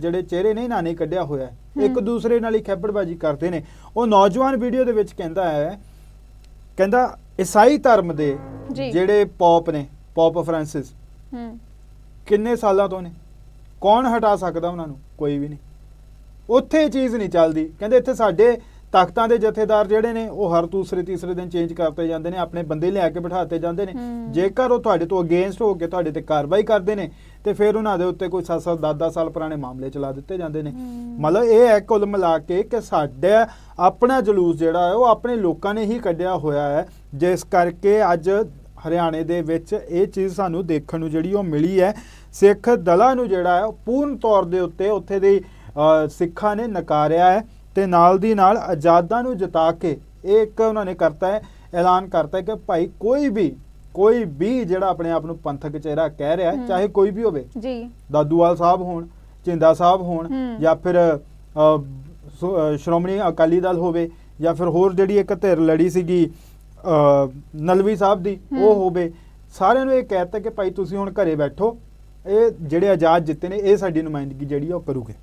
ਜਿਹੜੇ ਚਿਹਰੇ ਨੇ ਇਹਨਾਂ ਨੇ ਕੱਢਿਆ ਹੋਇਆ। ਇੱਕ। ਦੂਸਰੇ ਨਾਲ ਹੀ ਖੈਬੜਬਾਜੀ ਕਰਦੇ ਨੇ ਉਹ ਨੌਜਵਾਨ ਵੀਡੀਓ ਦੇ ਵਿੱਚ ਕਹਿੰਦਾ ਹੈ ਕਹਿੰਦਾ ਈਸਾਈ ਧਰਮ ਦੇ। ਜਿਹੜੇ ਪੌਪ ਨੇ ਪੌਪ ਫ੍ਰਾਂਸਿਸ ਹੂੰ ਕਿੰਨੇ ਸਾਲਾਂ ਤੋਂ ਨੇ ਕੌਣ ਹਟਾ ਸਕਦਾ ਉਹਨਾਂ ਨੂੰ ਕੋਈ ਵੀ ਨਹੀਂ ਉੱਥੇ ਚੀਜ਼ ਨਹੀਂ ਚੱਲਦੀ ਕਹਿੰਦੇ ਇੱਥੇ ਸਾਡੇ ਤਖਤਾਂ ਦੇ ਜਥੇਦਾਰ ਜਿਹੜੇ ਨੇ ਉਹ ਹਰ ਦੂਸਰੇ ਤੀਸਰੇ ਦਿਨ ਚੇਂਜ ਕਰਤੇ ਜਾਂਦੇ ਨੇ ਆਪਣੇ ਬੰਦੇ ਲਿਆ ਕੇ ਬਿਠਾਤੇ ਜਾਂਦੇ ਨੇ। ਜੇਕਰ ਉਹ ਤੁਹਾਡੇ ਤੋਂ ਅਗੇਂਸਟ ਹੋ ਕੇ ਤੁਹਾਡੇ ਤੇ ਕਾਰਵਾਈ ਕਰਦੇ ਨੇ ਤੇ ਫਿਰ ਉਹਨਾਂ ਦੇ ਉੱਤੇ ਕੋਈ 7-7 10-10 ਸਾਲ ਪੁਰਾਣੇ ਮਾਮਲੇ ਚਲਾ ਦਿੱਤੇ ਜਾਂਦੇ ਨੇ। ਮਤਲਬ ਇਹ ਹੈ ਕੁੱਲ ਮਿਲਾ ਕੇ ਕਿ ਸਾਡਾ ਆਪਣਾ ਜਲੂਸ ਜਿਹੜਾ ਹੈ ਉਹ ਆਪਣੇ ਲੋਕਾਂ ਨੇ ਹੀ ਕੱਢਿਆ ਹੋਇਆ ਹੈ ਜਿਸ ਕਰਕੇ ਅੱਜ ਹਰਿਆਣੇ ਦੇ ਵਿੱਚ ਇਹ ਚੀਜ਼ ਸਾਨੂੰ ਦੇਖਣ ਨੂੰ ਜਿਹੜੀ ਉਹ ਮਿਲੀ ਹੈ ਸਿੱਖ ਦਲਾਂ ਨੂੰ ਜਿਹੜਾ ਹੈ ਉਹ ਪੂਰਨ ਤੌਰ ਦੇ ਉੱਤੇ ਉੱਥੇ ਦੇ ਸਿੱਖਾਂ ਨੇ ਨਕਾਰਿਆ ਹੈ ਤੇ ਨਾਲ ਦੀ ਨਾਲ ਆਜ਼ਾਦਾਂ ਨੂੰ ਜਿਤਾ ਕੇ ਇਹ ਇੱਕ ਉਹਨਾਂ ਨੇ ਕਰਤਾ ਹੈ ਐਲਾਨ ਕਰਤਾ ਹੈ ਕਿ ਭਾਈ ਕੋਈ ਵੀ ਕੋਈ ਵੀ ਜਿਹੜਾ ਆਪਣੇ ਆਪ ਨੂੰ ਪੰਥਕ ਚਿਹਰਾ ਕਹਿ ਰਿਹਾ ਹੈ। ਚਾਹੇ ਕੋਈ ਵੀ ਹੋਵੇ ਜੀ ਦਾਦੂਵਾਲ ਸਾਹਿਬ ਹੋਣ ਚਿੰਦਾ ਸਾਹਿਬ ਹੋਣ। ਜਾਂ ਫਿਰ ਸ਼੍ਰੋਮਣੀ ਅਕਾਲੀ ਦਲ ਹੋਵੇ ਜਾਂ ਫਿਰ ਹੋਰ ਜਿਹੜੀ ਇੱਕ ਧਿਰ ਲੜੀ ਸੀਗੀ ਨਲਵੀ ਸਾਹਿਬ ਦੀ ਉਹ। ਹੋਵੇ ਸਾਰਿਆਂ ਨੂੰ ਇਹ ਕਹਿਤਾ ਕਿ ਭਾਈ ਤੁਸੀਂ ਹੁਣ ਘਰੇ ਬੈਠੋ ਇਹ ਜਿਹੜੇ ਆਜ਼ਾਦ ਜਿੱਤੇ ਨੇ ਇਹ ਸਾਡੀ ਨੁਮਾਇੰਦਗੀ ਜਿਹੜੀ ਉਹ ਕਰੂਗੇ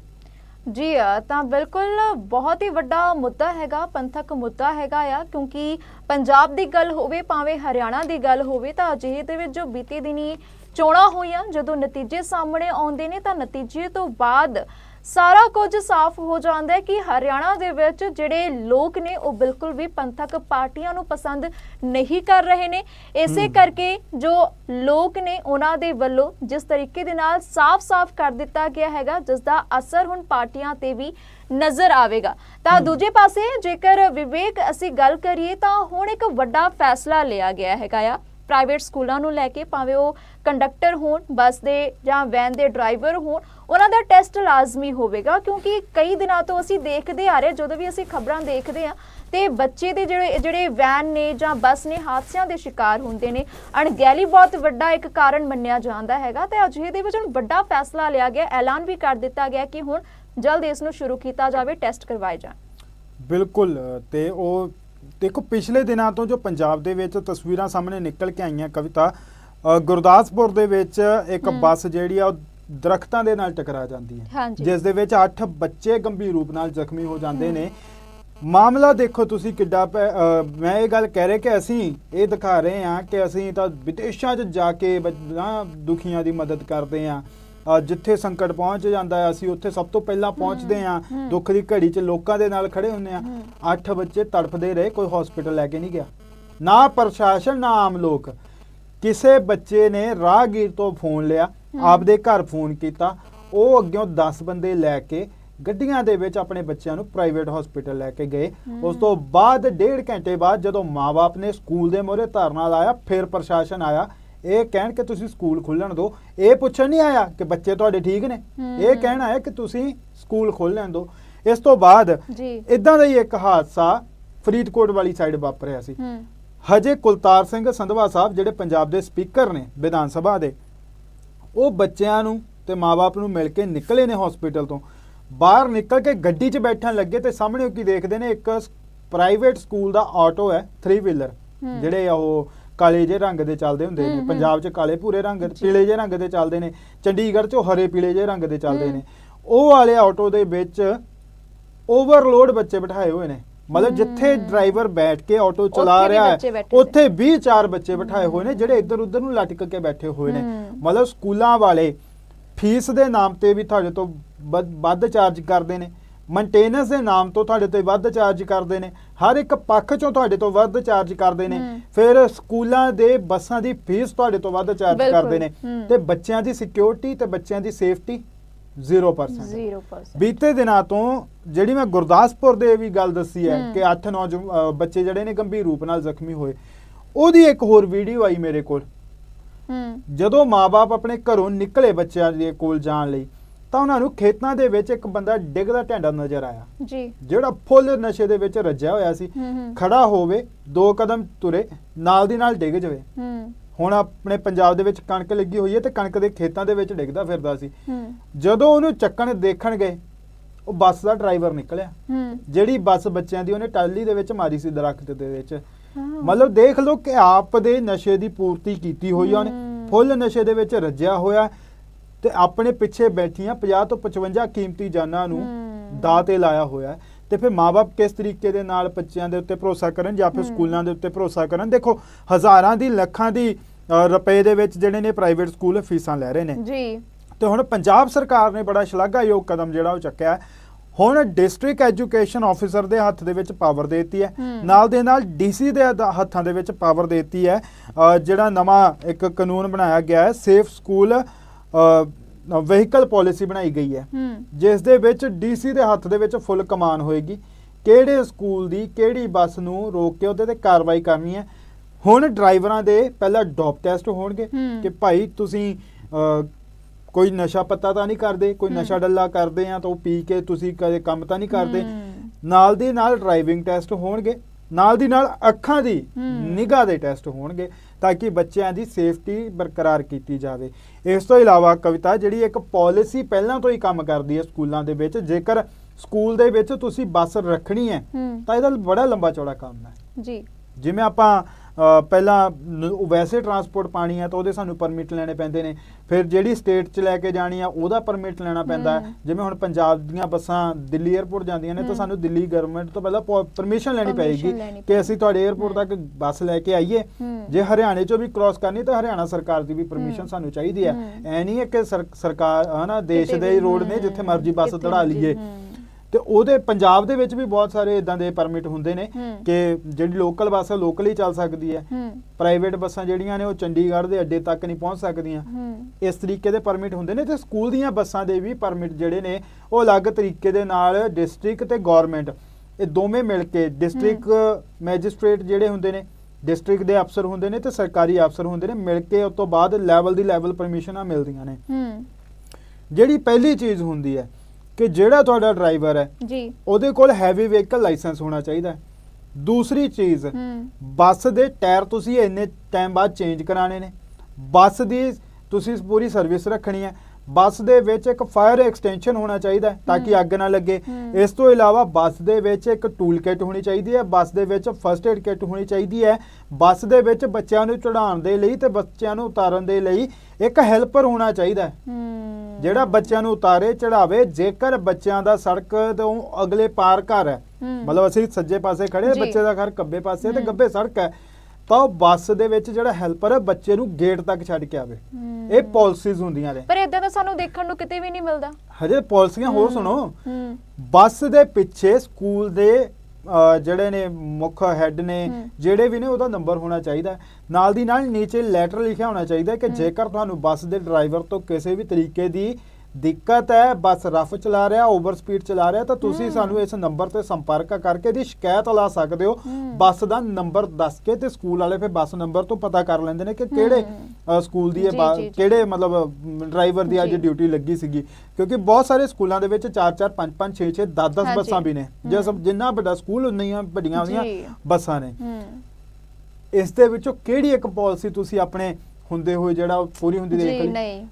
ਜੀ ਆ, ਤਾਂ ਬਿਲਕੁਲ ਬਹੁਤ ਹੀ ਵੱਡਾ ਮੁੱਦਾ ਹੈਗਾ ਪੰਥਕ ਮੁੱਦਾ ਹੈਗਾ ਆ ਕਿਉਂਕਿ ਪੰਜਾਬ ਦੀ ਗੱਲ ਹੋਵੇ ਭਾਵੇਂ ਹਰਿਆਣਾ ਦੀ ਗੱਲ ਹੋਵੇ ਤਾਂ ਅਜਿਹੇ ਦੇ ਵਿੱਚ ਜੋ ਬੀਤੇ ਦਿਨੀ ਚੋਣਾਂ ਹੋਈਆਂ ਜਦੋਂ ਨਤੀਜੇ ਸਾਹਮਣੇ ਆਉਂਦੇ ਨੇ ਤਾਂ ਨਤੀਜੇ ਤੋਂ ਬਾਅਦ ਸਾਰਾ ਕੁਝ ਸਾਫ਼ ਹੋ ਜਾਂਦਾ ਹੈ ਕਿ ਹਰਿਆਣਾ ਦੇ ਵਿੱਚ ਜਿਹੜੇ ਲੋਕ ਨੇ ਉਹ ਬਿਲਕੁਲ ਵੀ ਪੰਥਕ ਪਾਰਟੀਆਂ ਨੂੰ ਪਸੰਦ ਨਹੀਂ ਕਰ ਰਹੇ ਨੇ ਇਸੇ। ਕਰਕੇ ਜੋ ਲੋਕ ਨੇ ਉਹਨਾਂ ਦੇ ਵੱਲੋਂ ਜਿਸ ਤਰੀਕੇ ਦੇ ਨਾਲ ਸਾਫ਼-ਸਾਫ਼ ਕਰ ਦਿੱਤਾ ਗਿਆ ਹੈਗਾ ਜਿਸ ਦਾ ਅਸਰ ਹੁਣ ਪਾਰਟੀਆਂ ਤੇ ਵੀ ਨਜ਼ਰ ਆਵੇਗਾ ਤਾਂ। ਦੂਜੇ ਪਾਸੇ ਜੇਕਰ ਵਿਵੇਕ ਅਸੀਂ ਗੱਲ ਕਰੀਏ ਤਾਂ ਹੁਣ ਇੱਕ ਵੱਡਾ ਫੈਸਲਾ ਲਿਆ ਗਿਆ ਹੈਗਾ ਆ ਪ੍ਰਾਈਵੇਟ ਸਕੂਲਾਂ ਨੂੰ ਲੈ ਕੇ ਭਾਵੇਂ ਉਹ ਕੰਡਕਟਰ ਹੋਣ, ਬੱਸ ਦੇ ਜਾਂ ਵੈਨ ਦੇ ਡਰਾਈਵਰ ਹੋਣ, ਉਹਨਾਂ ਦਾ ਟੈਸਟ ਲਾਜ਼ਮੀ ਹੋਵੇਗਾ ਕਿਉਂਕਿ ਕਈ ਦਿਨਾਂ ਤੋਂ ਅਸੀਂ ਦੇਖਦੇ ਆ ਰਹੇ, ਜਦੋਂ ਵੀ ਅਸੀਂ ਖਬਰਾਂ ਦੇਖਦੇ ਆ, ਤੇ ਬੱਚੇ ਦੇ ਜਿਹੜੇ ਜਿਹੜੇ ਵੈਨ ਨੇ ਜਾਂ ਬੱਸ ਨੇ ਹਾਦਸਿਆਂ ਦੇ ਸ਼ਿਕਾਰ ਹੁੰਦੇ ਨੇ। ਅਣਗਹਿਲੀ ਬਹੁਤ ਵੱਡਾ ਇੱਕ ਕਾਰਨ ਮੰਨਿਆ ਜਾਂਦਾ ਹੈਗਾ ਤੇ ਅਜਿਹੇ ਦੇ ਵਿੱਚ ਹੁਣ ਵੱਡਾ ਫੈਸਲਾ ਲਿਆ ਗਿਆ, ਐਲਾਨ ਵੀ ਕਰ ਦਿੱਤਾ ਗਿਆ ਕਿ ਹੁਣ ਜਲਦ ਇਸ ਨੂੰ ਸ਼ੁਰੂ ਕੀਤਾ ਜਾਵੇ, ਟੈਸਟ ਕਰਵਾਏ ਜਾਣ। ਬਿਲਕੁਲ, ਤੇ ਉਹ ਦੇਖੋ ਪਿਛਲੇ ਦਿਨਾਂ ਤੋਂ ਜੋ ਪੰਜਾਬ ਦੇ ਵਿੱਚ ਤਸਵੀਰਾਂ ਸਾਹਮਣੇ ਨਿਕਲ ਕੇ ਆਈਆਂ ਕਵਿਤਾ ਗੁਰਦਾਸਪੁਰ ਦੇ ਵਿੱਚ ਇੱਕ। ਬੱਸ ਜਿਹੜੀ ਆ ਉਹ ਦਰਖਤਾਂ ਦੇ ਨਾਲ ਟਕਰਾ ਜਾਂਦੀ ਹੈ। ਜਿਸ ਦੇ ਵਿੱਚ 8 ਬੱਚੇ ਗੰਭੀਰ ਰੂਪ ਨਾਲ ਜ਼ਖਮੀ ਹੋ ਜਾਂਦੇ ਨੇ। ਮਾਮਲਾ ਦੇਖੋ ਤੁਸੀਂ ਕਿੱਡਾ ਮੈਂ ਇਹ ਗੱਲ ਕਹਿ ਰਿਹਾ ਕਿ ਅਸੀਂ ਇਹ ਦਿਖਾ ਰਹੇ ਹਾਂ ਕਿ ਅਸੀਂ ਤਾਂ ਵਿਦੇਸ਼ਾਂ 'ਚ ਜਾ ਕੇ ਦੁਖੀਆਂ ਦੀ ਮਦਦ ਕਰਦੇ ਹਾਂ। ਜਿੱਥੇ ਸੰਕਟ ਪਹੁੰਚ ਜਾਂਦਾ ਹੈ ਅਸੀਂ ਉੱਥੇ ਸਭ ਤੋਂ ਪਹਿਲਾਂ ਪਹੁੰਚਦੇ ਹਾਂ। ਦੁੱਖ ਦੀ ਘੜੀ 'ਚ ਲੋਕਾਂ ਦੇ ਨਾਲ ਖੜੇ ਹੁੰਦੇ ਹਾਂ। ਹਮ। ਅੱਠ ਬੱਚੇ ਤੜਫਦੇ ਰਹੇ ਕੋਈ ਹਸਪੀਟਲ ਲੈ ਕੇ ਨਹੀਂ ਗਿਆ। ਨਾ ਪ੍ਰਸ਼ਾਸਨ ਨਾ ਆਮ ਲੋਕ। ਕਿਸੇ ਬੱਚੇ ਨੇ ਰਾਹਗੀਰ ਤੋਂ ਫੋਨ ਲਿਆ ਆਪਦੇ ਘਰ ਫੋਨ ਕੀਤਾ। ਉਹ ਅੱਗਿਓਂ 10 ਬੰਦੇ ਲੈ ਕੇ ਗੱਡੀਆਂ ਦੇ ਵਿੱਚ ਆਪਣੇ ਬੱਚਿਆਂ ਨੂੰ ਪ੍ਰਾਈਵੇਟ ਹਸਪੀਟਲ ਲੈ ਕੇ ਗਏ। ਉਸ ਤੋਂ ਬਾਅਦ ਡੇਢ ਘੰਟੇ ਬਾਅਦ ਜਦੋਂ ਮਾਪੇ ਨੇ ਸਕੂਲ ਦੇ ਮੋਹਰੇ ਧਰਨਾ ਲਾਇਆ ਫਿਰ ਪ੍ਰਸ਼ਾਸਨ ਆਇਆ। ਇਹ ਕਹਿਣ ਕਿ ਤੁਸੀਂ ਸਕੂਲ ਖੋਲਣ ਦਿਓ ਇਹ ਪੁੱਛਣ ਨਹੀਂ ਆਇਆ ਕਿ ਬੱਚੇ ਤੁਹਾਡੇ ਠੀਕ ਨੇ? ਇਹ ਕਹਿਣ ਆਇਆ ਕਿ ਤੁਸੀਂ ਸਕੂਲ ਖੋਲਣ ਦਿਓ ਇਸ ਤੋਂ ਬਾਅਦ ਜੀ। ਇਦਾਂ ਦਾ ਹੀ ਇੱਕ ਹਾਦਸਾ ਫਰੀਦਕੋਟ ਵਾਲੀ ਸਾਈਡ ਵਾਪਰਿਆ ਸੀ। ਹੂੰ। ਹਜੇ ਕੁਲਤਾਰ ਸਿੰਘ ਸੰਧਵਾ ਸਾਹਿਬ ਜਿਹੜੇ ਪੰਜਾਬ ਦੇ ਸਪੀਕਰ ਨੇ ਵਿਧਾਨ ਸਭਾ ਦੇ ਉਹ ਬੱਚਿਆਂ ਨੂੰ ਤੇ ਮਾਪੇ ਨੂੰ ਮਿਲ ਕੇ ਨਿਕਲੇ ਨੇ ਹਸਪੀਟਲ ਤੋਂ। ਬਾਹਰ ਨਿਕਲ ਕੇ ਗੱਡੀ 'ਚ ਬੈਠਣ ਲੱਗੇ ਤੇ ਸਾਹਮਣੇ ਉਹ ਕੀ ਦੇਖਦੇ ਨੇ ਇੱਕ ਪ੍ਰਾਈਵੇਟ ਸਕੂਲ ਦਾ ਆਟੋ ਹੈ 3 ਵੀਲਰ ਹੂੰ। ਜਿਹੜੇ ਉਹ ਕਾਲੇ ਜਿਹੇ ਰੰਗ ਦੇ ਚੱਲਦੇ ਹੁੰਦੇ ਨੇ। ਪੰਜਾਬ 'ਚ ਕਾਲੇ ਭੂਰੇ ਰੰਗ ਜੀ। ਪੀਲੇ ਜਿਹੇ ਰੰਗ ਦੇ ਚੱਲਦੇ ਨੇ ਚੰਡੀਗੜ੍ਹ 'ਚ ਹਰੇ ਪੀਲੇ ਜਿਹੇ ਰੰਗ ਦੇ ਚੱਲਦੇ। ਨੇ ਉਹ ਵਾਲੇ ਆਟੋ ਦੇ ਵਿੱਚ ਓਵਰਲੋਡ ਬੱਚੇ ਬਿਠਾਏ ਹੋਏ ਨੇ ਮਤਲਬ ਜਿੱਥੇ। ਡਰਾਈਵਰ ਬੈਠ ਕੇ ਆਟੋ ਚਲਾ ਰਿਹਾ ਹੈ। ਉੱਥੇ 20 ਚਾਰ ਬੱਚੇ ਬਿਠਾਏ ਹੋਏ ਨੇ ਜਿਹੜੇ ਇੱਧਰ ਉੱਧਰ ਨੂੰ ਲਟਕ ਕੇ ਬੈਠੇ ਹੋਏ ਨੇ। ਮਤਲਬ ਸਕੂਲਾਂ ਵਾਲੇ ਫੀਸ ਦੇ ਨਾਮ ਤੇ ਵੀ ਤੁਹਾਡੇ ਤੋਂ ਵੱਧ ਚਾਰਜ ਕਰਦੇ ਨੇ ਮੇਨਟੇਨੈਂਸ ਦੇ ਨਾਮ ਤੋਂ ਤੁਹਾਡੇ ਤੋਂ ਵੱਧ ਚਾਰਜ ਕਰਦੇ ਨੇ ਹਰ ਇੱਕ ਪੱਖ ਚੋਂ ਤੁਹਾਡੇ ਤੋਂ ਵੱਧ ਚਾਰਜ ਕਰਦੇ ਨੇ। ਫਿਰ ਸਕੂਲਾਂ ਦੇ ਬੱਸਾਂ ਦੀ ਫੀਸ ਤੁਹਾਡੇ ਤੋਂ ਵੱਧ ਚਾਰਜ। ਕਰਦੇ ਨੇ। ਤੇ ਬੱਚਿਆਂ ਦੀ ਸਿਕਿਉਰਿਟੀ ਤੇ ਬੱਚਿਆਂ ਦੀ ਸੇਫਟੀ 0% 0% ਬੀਤੇ ਦਿਨਾਂ ਤੋਂ ਜਿਹੜੀ ਮੈਂ ਗੁਰਦਾਸਪੁਰ ਦੇ ਵੀ ਗੱਲ ਦੱਸੀ ਹੈ। ਕਿ 8 9 ਬੱਚੇ ਜਿਹੜੇ ਨੇ ਗੰਭੀਰ ਰੂਪ ਨਾਲ ਜ਼ਖਮੀ ਹੋਏ ਉਹਦੀ ਇੱਕ ਹੋਰ ਵੀਡੀਓ ਆਈ ਮੇਰੇ ਕੋਲ ਹੂੰ ਜਦੋਂ ਮਾਪੇ ਆਪਣੇ ਘਰੋਂ ਨਿਕਲੇ ਬੱਚਿਆਂ ਦੇ ਕੋਲ ਜਾਣ ਲਈ ਤਾਂ ਉਹਨਾਂ ਨੂੰ ਖੇਤਾਂ ਦੇ ਵਿੱਚ ਇੱਕ ਬੰਦਾ ਡਿੱਗਦਾ ਢੈਂਡਾ ਨਜ਼ਰ ਆਇਆ। ਜੀ। ਜਿਹੜਾ ਫੁੱਲ ਨਸ਼ੇ ਦੇ ਵਿੱਚ ਰੱਜਿਆ ਹੋਇਆ ਸੀ ਖੜਾ ਹੋਵੇ ਦੋ ਕਦਮ ਤੁਰੇ ਨਾਲ ਦੀ ਨਾਲ ਡਿੱਗ ਜਾਵੇ। ਹੁਣ ਆਪਣੇ ਪੰਜਾਬ ਦੇ ਵਿੱਚ ਕਣਕ ਲੱਗੀ ਹੋਈ ਹੈ ਤੇ ਕਣਕ ਦੇ ਖੇਤਾਂ ਦੇ ਵਿੱਚ ਡਿੱਗਦਾ ਫਿਰਦਾ ਸੀ। ਜਦੋਂ ਉਹਨੂੰ ਚੱਕਣ ਦੇਖਣ ਗਏ ਉਹ ਬੱਸ ਦਾ ਡਰਾਈਵਰ ਨਿਕਲਿਆ। ਜਿਹੜੀ ਬੱਸ ਬੱਚਿਆਂ ਦੀ ਉਹਨੇ ਟਾਲੀ ਦੇ ਵਿੱਚ ਮਾਰੀ ਸੀ ਦਰਖਤ ਦੇ ਵਿੱਚ। ਮਤਲਬ ਦੇਖ ਲਓ ਕਿ ਆਪ ਦੇ ਨਸ਼ੇ ਦੀ ਪੂਰਤੀ ਕੀਤੀ ਹੋਈ ਉਹਨੇ। ਫੁੱਲ ਨਸ਼ੇ ਦੇ ਵਿੱਚ ਰੱਜਿਆ ਹੋਇਆ। ਤੇ ਆਪਣੇ ਪਿੱਛੇ ਬੈਠੀਆਂ 50 ਤੋਂ 55 ਕੀਮਤੀ ਜਾਨਾਂ ਨੂੰ। ਦਾਅ ਤੇ ਲਾਇਆ ਹੋਇਆ ਹੈ। ਤੇ ਫਿਰ ਮਾਪੇ ਕਿਸ ਤਰੀਕੇ ਦੇ ਨਾਲ ਬੱਚਿਆਂ ਦੇ ਉੱਤੇ ਭਰੋਸਾ ਕਰਨ ਜਾਂ ਫਿਰ। ਸਕੂਲਾਂ ਦੇ ਉੱਤੇ ਭਰੋਸਾ ਕਰਨ ਦੇਖੋ ਹਜ਼ਾਰਾਂ ਦੀ ਲੱਖਾਂ ਦੀ ਰੁਪਏ ਦੇ ਵਿੱਚ ਜਿਹੜੇ ਨੇ ਪ੍ਰਾਈਵੇਟ ਸਕੂਲ ਫੀਸਾਂ ਲੈ ਰਹੇ ਨੇ ਜੀ ਤੇ ਹੁਣ ਪੰਜਾਬ ਸਰਕਾਰ ਨੇ ਬੜਾ ਸ਼ਲਾਘਾਯੋਗ ਕਦਮ ਜਿਹੜਾ ਉਹ ਚੱਕਿਆ ਹੈ। ਹੁਣ ਡਿਸਟ੍ਰਿਕਟ ਐਜੂਕੇਸ਼ਨ ਆਫੀਸਰ ਦੇ ਹੱਥ ਦੇ ਵਿੱਚ ਪਾਵਰ ਦੇਤੀ ਹੈ। ਨਾਲ ਦੇ ਨਾਲ ਡੀਸੀ ਦੇ ਹੱਥ- ਦੇ ਵਿੱਚ ਪਾਵਰ ਦੇਤੀ ਹੈ ਜਿਹੜਾ ਨਵਾਂ ਇੱਕ ਕਾਨੂੰਨ ਬਣਾਇਆ ਗਿਆ ਹੈ ਸੇਫ ਸਕੂਲ ਵਹੀਕਲ ਪਾਲਿਸੀ ਬਣਾਈ ਗਈ ਹੈ ਜਿਸ ਦੇ ਵਿੱਚ ਡੀਸੀ ਦੇ ਹੱਥ ਦੇ ਵਿੱਚ ਫੁੱਲ ਕਮਾਨ ਹੋਏਗੀ ਕਿਹੜੇ ਸਕੂਲ ਦੀ ਕਿਹੜੀ ਬੱਸ ਨੂੰ ਰੋਕ ਕੇ ਉਹਦੇ ਤੇ ਕਾਰਵਾਈ ਕਰਨੀ ਹੈ ਹੁਣ ਡਰਾਈਵਰਾਂ ਦੇ ਪਹਿਲਾਂ ਡੋਪ ਟੈਸਟ ਹੋਣਗੇ। ਕਿ ਭਾਈ ਤੁਸੀਂ ਕੋਈ ਨਸ਼ਾ ਪੱਤਾ ਤਾਂ ਨਹੀਂ ਕਰਦੇ ਕੋਈ। ਨਸ਼ਾ ਡੱਲਾ ਕਰਦੇ ਆ ਤਾਂ ਉਹ ਪੀ ਕੇ ਤੁਸੀਂ ਕਦੇ ਕੰਮ ਤਾਂ ਨਹੀਂ ਕਰਦੇ। ਨਾਲ ਦੀ ਨਾਲ ਡਰਾਈਵਿੰਗ ਟੈਸਟ ਹੋਣਗੇ ਨਾਲ ਦੀ ਨਾਲ ਅੱਖਾਂ ਦੀ। ਨਿਗਾਹ ਦੇ ਟੈਸਟ ਹੋਣਗੇ ਤਾਂ ਕਿ ਬੱਚਿਆਂ ਦੀ ਸੇਫਟੀ ਬਰਕਰਾਰ ਕੀਤੀ ਜਾਵੇ। ਇਸ ਤੋਂ ਇਲਾਵਾ ਕਵਿਤਾ ਜਿਹੜੀ ਇੱਕ ਪਾਲਿਸੀ ਪਹਿਲਾਂ ਤੋਂ ਹੀ ਕੰਮ ਕਰਦੀ ਹੈ ਸਕੂਲਾਂ ਦੇ ਵਿੱਚ ਜੇਕਰ ਸਕੂਲ ਦੇ ਵਿੱਚ ਤੁਸੀਂ ਬੱਸ ਰੱਖਣੀ ਹੈ ਤਾਂ ਇਹਦਾ ਬੜਾ ਲੰਬਾ ਚੌੜਾ ਕੰਮ ਹੈ। ਜੀ। ਜਿਵੇਂ ਆਪਾਂ ਪਹਿਲਾਂ ਵੈਸੇ ਟਰਾਂਸਪੋਰਟ ਪਾਣੀ ਹੈ ਤਾਂ ਉਹਦੇ ਸਾਨੂੰ ਪਰਮਿਟ ਲੈਣੇ ਪੈਂਦੇ ਨੇ ਫਿਰ ਜਿਹੜੀ ਸਟੇਟ 'ਚ ਲੈ ਕੇ ਜਾਣੀ ਆ ਉਹਦਾ ਪਰਮਿਟ ਲੈਣਾ ਪੈਂਦਾ। ਜਿਵੇਂ ਹੁਣ ਪੰਜਾਬ ਦੀਆਂ ਬੱਸਾਂ ਦਿੱਲੀ 에ਅਰਪੋਰਟ ਜਾਂਦੀਆਂ ਨੇ ਤਾਂ। ਸਾਨੂੰ ਦਿੱਲੀ ਗਵਰਨਮੈਂਟ ਤੋਂ ਪਹਿਲਾਂ ਪਰਮਿਸ਼ਨ ਲੈਣੀ ਪਏਗੀ ਕਿ ਅਸੀਂ ਤੁਹਾਡੇ। 에ਅਰਪੋਰਟ ਤੱਕ ਬੱਸ ਲੈ ਕੇ ਆਈਏ। ਜੇ ਹਰਿਆਣੇ 'ਚੋਂ ਵੀ ਕ੍ਰਾਸ ਕਰਨੀ ਤਾਂ ਹਰਿਆਣਾ ਸਰਕਾਰ ਦੀ ਵੀ ਪਰਮਿਸ਼ਨ। ਸਾਨੂੰ ਚਾਹੀਦੀ ਹੈ। ਐ ਨਹੀਂ ਹੈ ਕਿ ਸਰ- ਸਰਕਾਰ ਹਨਾ ਦੇਸ਼ ਦੇ ਰੋਡ ਨੇ ਜਿੱਥੇ ਮਰਜ਼ੀ ਬੱਸ ਮਰਜ਼ੀ, ਲਈਏ। ਤੇ ਉਹਦੇ ਪੰਜਾਬ ਦੇ ਵਿੱਚ ਵੀ ਬਹੁਤ ਸਾਰੇ ਇਦਾਂ ਦੇ ਪਰਮਿਟ ਹੁੰਦੇ ਨੇ। ਕਿ ਜਿਹੜੀ ਲੋਕਲ ਬੱਸ ਹੈ ਲੋਕਲ ਹੀ ਚੱਲ ਸਕਦੀ ਹੈ। ਪ੍ਰਾਈਵੇਟ ਬੱਸਾਂ ਜਿਹੜੀਆਂ ਨੇ ਉਹ ਚੰਡੀਗੜ੍ਹ ਦੇ ਅੱਡੇ ਤੱਕ ਨਹੀਂ ਪਹੁੰਚ ਸਕਦੀਆਂ। ਇਸ ਤਰੀਕੇ ਦੇ ਪਰਮਿਟ ਹੁੰਦੇ ਨੇ ਤੇ ਸਕੂਲ ਦੀਆਂ ਬੱਸਾਂ ਦੇ ਵੀ ਪਰਮਿਟ ਜਿਹੜੇ ਨੇ ਉਹ ਅਲੱਗ ਤਰੀਕੇ ਦੇ ਨਾਲ ਡਿਸਟ੍ਰਿਕਟ ਤੇ ਗਵਰਨਮੈਂਟ ਇਹ ਦੋਵੇਂ ਮਿਲ ਕੇ ਡਿਸਟ੍ਰਿਕਟ ਮੈਜਿਸਟ੍ਰੇਟ ਜਿਹੜੇ ਹੁੰਦੇ ਨੇ ਡਿਸਟ੍ਰਿਕਟ ਦੇ ਅਫਸਰ ਹੁੰਦੇ ਨੇ ਤੇ ਸਰਕਾਰੀ ਅਫਸਰ ਹੁੰਦੇ ਨੇ ਮਿਲ ਕੇ ਉਸ ਤੋਂ ਬਾਅਦ ਲੈਵਲ ਦੀ ਲੈਵਲ ਪਰਮਿਸ਼ਨਾਂ ਮਿਲਦੀਆਂ ਨੇ। ਜਿਹੜੀ ਪਹਿਲੀ ਚੀਜ਼ ਹੁੰਦੀ ਹੈ ਕਿ ਜਿਹੜਾ ਤੁਹਾਡਾ ਡਰਾਈਵਰ ਹੈ ਜੀ। ਉਹਦੇ ਕੋਲ ਹੈਵੀ ਵਹੀਕਲ ਲਾਇਸੈਂਸ ਹੋਣਾ ਚਾਹੀਦਾ ਹੈ। ਦੂਸਰੀ ਚੀਜ਼ ਬੱਸ ਦੇ ਟਾਇਰ ਤੁਸੀਂ ਇੰਨੇ ਟਾਈਮ ਬਾਅਦ ਚੇਂਜ ਕਰਾਣੇ ਨੇ। ਬੱਸ ਦੀ ਤੁਸੀਂ ਪੂਰੀ ਸਰਵਿਸ ਰੱਖਣੀ ਹੈ। ਬੱਸ ਦੇ ਵਿੱਚ ਇੱਕ ਫਾਇਰ ਐਕਸਟੈਂਸ਼ਨ ਹੋਣਾ ਚਾਹੀਦਾ ਹੈ ਤਾਂ ਕਿ। ਅੱਗ ਨਾ ਲੱਗੇ। ਇਸ ਤੋਂ ਇਲਾਵਾ ਬੱਸ ਦੇ ਵਿੱਚ ਇੱਕ ਟੂਲ ਕਿਟ ਹੋਣੀ ਚਾਹੀਦੀ ਹੈ ਬੱਸ ਦੇ ਵਿੱਚ ਫਰਸਟ ਏਡ ਕਿਟ ਹੋਣੀ ਚਾਹੀਦੀ ਹੈ ਬੱਸ ਦੇ ਵਿੱਚ ਬੱਚਿਆਂ ਨੂੰ ਚੜਾਉਣ ਦੇ ਲਈ ਤੇ ਬੱਚਿਆਂ ਨੂੰ ਉਤਾਰਨ ਦੇ ਲਈ ਇੱਕ ਹੈਲਪਰ ਹੋਣਾ ਚਾਹੀਦਾ ਹੈ ਜਿਹੜਾ ਬੱਚਿਆਂ ਨੂੰ ਉਤਾਰੇ ਚੜਾਵੇ ਜੇਕਰ ਬੱਚਿਆਂ ਦਾ ਸੜਕ ਤੋਂ ਅਗਲੇ ਪਾਰ ਘਰ ਹੈ। ਮਤਲਬ ਅਸੀਂ ਸੱਜੇ ਪਾਸੇ ਖੜੇ। ਬੱਚੇ ਦਾ ਘਰ ਖੱਬੇ ਪਾਸੇ ਤੇ। ਗੱਬੇ ਸੜਕ ਹੈ ਤਾਂ ਉਹ ਬੱਸ ਦੇ ਵਿੱਚ ਜਿਹੜਾ ਹੈਲਪਰ ਬੱਚੇ ਨੂੰ ਗੇਟ ਤੱਕ ਛੱਡ ਕੇ ਆਵੇ। ਇਹ ਪਾਲਿਸੀਜ਼ ਹੁੰਦੀਆਂ ਨੇ ਪਰ ਇਦਾਂ ਦਾ ਸਾਨੂੰ ਦੇਖਣ ਨੂੰ ਕਿਤੇ ਵੀ ਨਹੀਂ ਮਿਲਦਾ ਹਜੇ ਪਾਲਿਸੀਆਂ ਹੋਰ। ਸੁਣੋ ਬੱਸ ਦੇ ਪਿੱਛੇ ਸਕੂਲ ਦੇ ਜਿਹੜੇ ਨੇ ਮੁੱਖ ਹੈੱਡ ਨੇ। ਜਿਹੜੇ ਵੀ ਨੇ ਉਹਦਾ ਨੰਬਰ ਹੋਣਾ ਚਾਹੀਦਾ। ਨਾਲ ਦੀ ਨਾਲ ਨੀਚੇ ਲੈਟਰ ਲਿਖਿਆ ਹੋਣਾ ਚਾਹੀਦਾ ਕਿ। ਜੇਕਰ ਤੁਹਾਨੂੰ ਬੱਸ ਦੇ ਡਰਾਈਵਰ ਤੋਂ ਕਿਸੇ ਵੀ ਤਰੀਕੇ ਦੀ ਦਿੱਕਤ ਹੈ ਬੱਸ ਰਫ ਚਲਾ ਰਿਹਾ ਓਵਰ ਸਪੀਡ ਚਲਾ ਰਿਹਾ ਤਾਂ ਤੁਸੀਂ। ਸਾਨੂੰ ਇਸ ਨੰਬਰ ਤੇ ਸੰਪਰਕ ਕਰਕੇ ਦੀ ਸ਼ਿਕਾਇਤ ਲਾ ਸਕਦੇ ਹੋ। ਬੱਸ ਦਾ ਨੰਬਰ ਦੱਸ ਕੇ ਤੇ ਸਕੂਲ ਵਾਲੇ ਫਿਰ ਬੱਸ ਨੰਬਰ ਤੋਂ ਪਤਾ ਕਰ ਲੈਂਦੇ ਨੇ ਕਿ ਕਿਹੜੇ ਸਕੂਲ ਦੀ ਇਹ। ਕਿਹੜੇ ਮਤਲਬ ਡਰਾਈਵਰ ਦੀ ਅੱਜ। ਡਿਊਟੀ ਲੱਗੀ ਸੀਗੀ ਕਿਉਂਕਿ ਬਹੁਤ ਸਾਰੇ ਸਕੂਲਾਂ ਦੇ ਵਿੱਚ 4 4 5 5 6 6 10 10 ਹਾਂਜੀ। ਬੱਸਾਂ ਵੀ ਨੇ ਜੇ। ਸਭ ਜਿੰਨਾ ਵੱਡਾ ਸਕੂਲ ਉਨੀਆਂ ਵੱਡੀਆਂ। ਉਹਦੀਆਂ ਬੱਸਾਂ ਨੇ ਇਸ ਦੇ ਵਿੱਚੋਂ ਕਿਹੜੀ ਇੱਕ ਪਾਲਿਸੀ ਤੁਸੀਂ ਆਪਣੇ ਹੁੰਦੇ ਹੋਏ ਜਿਹੜਾ ਪੂਰੀ ਹੁੰਦੀ ਦੇਖ ਲਈ ਨਹੀਂ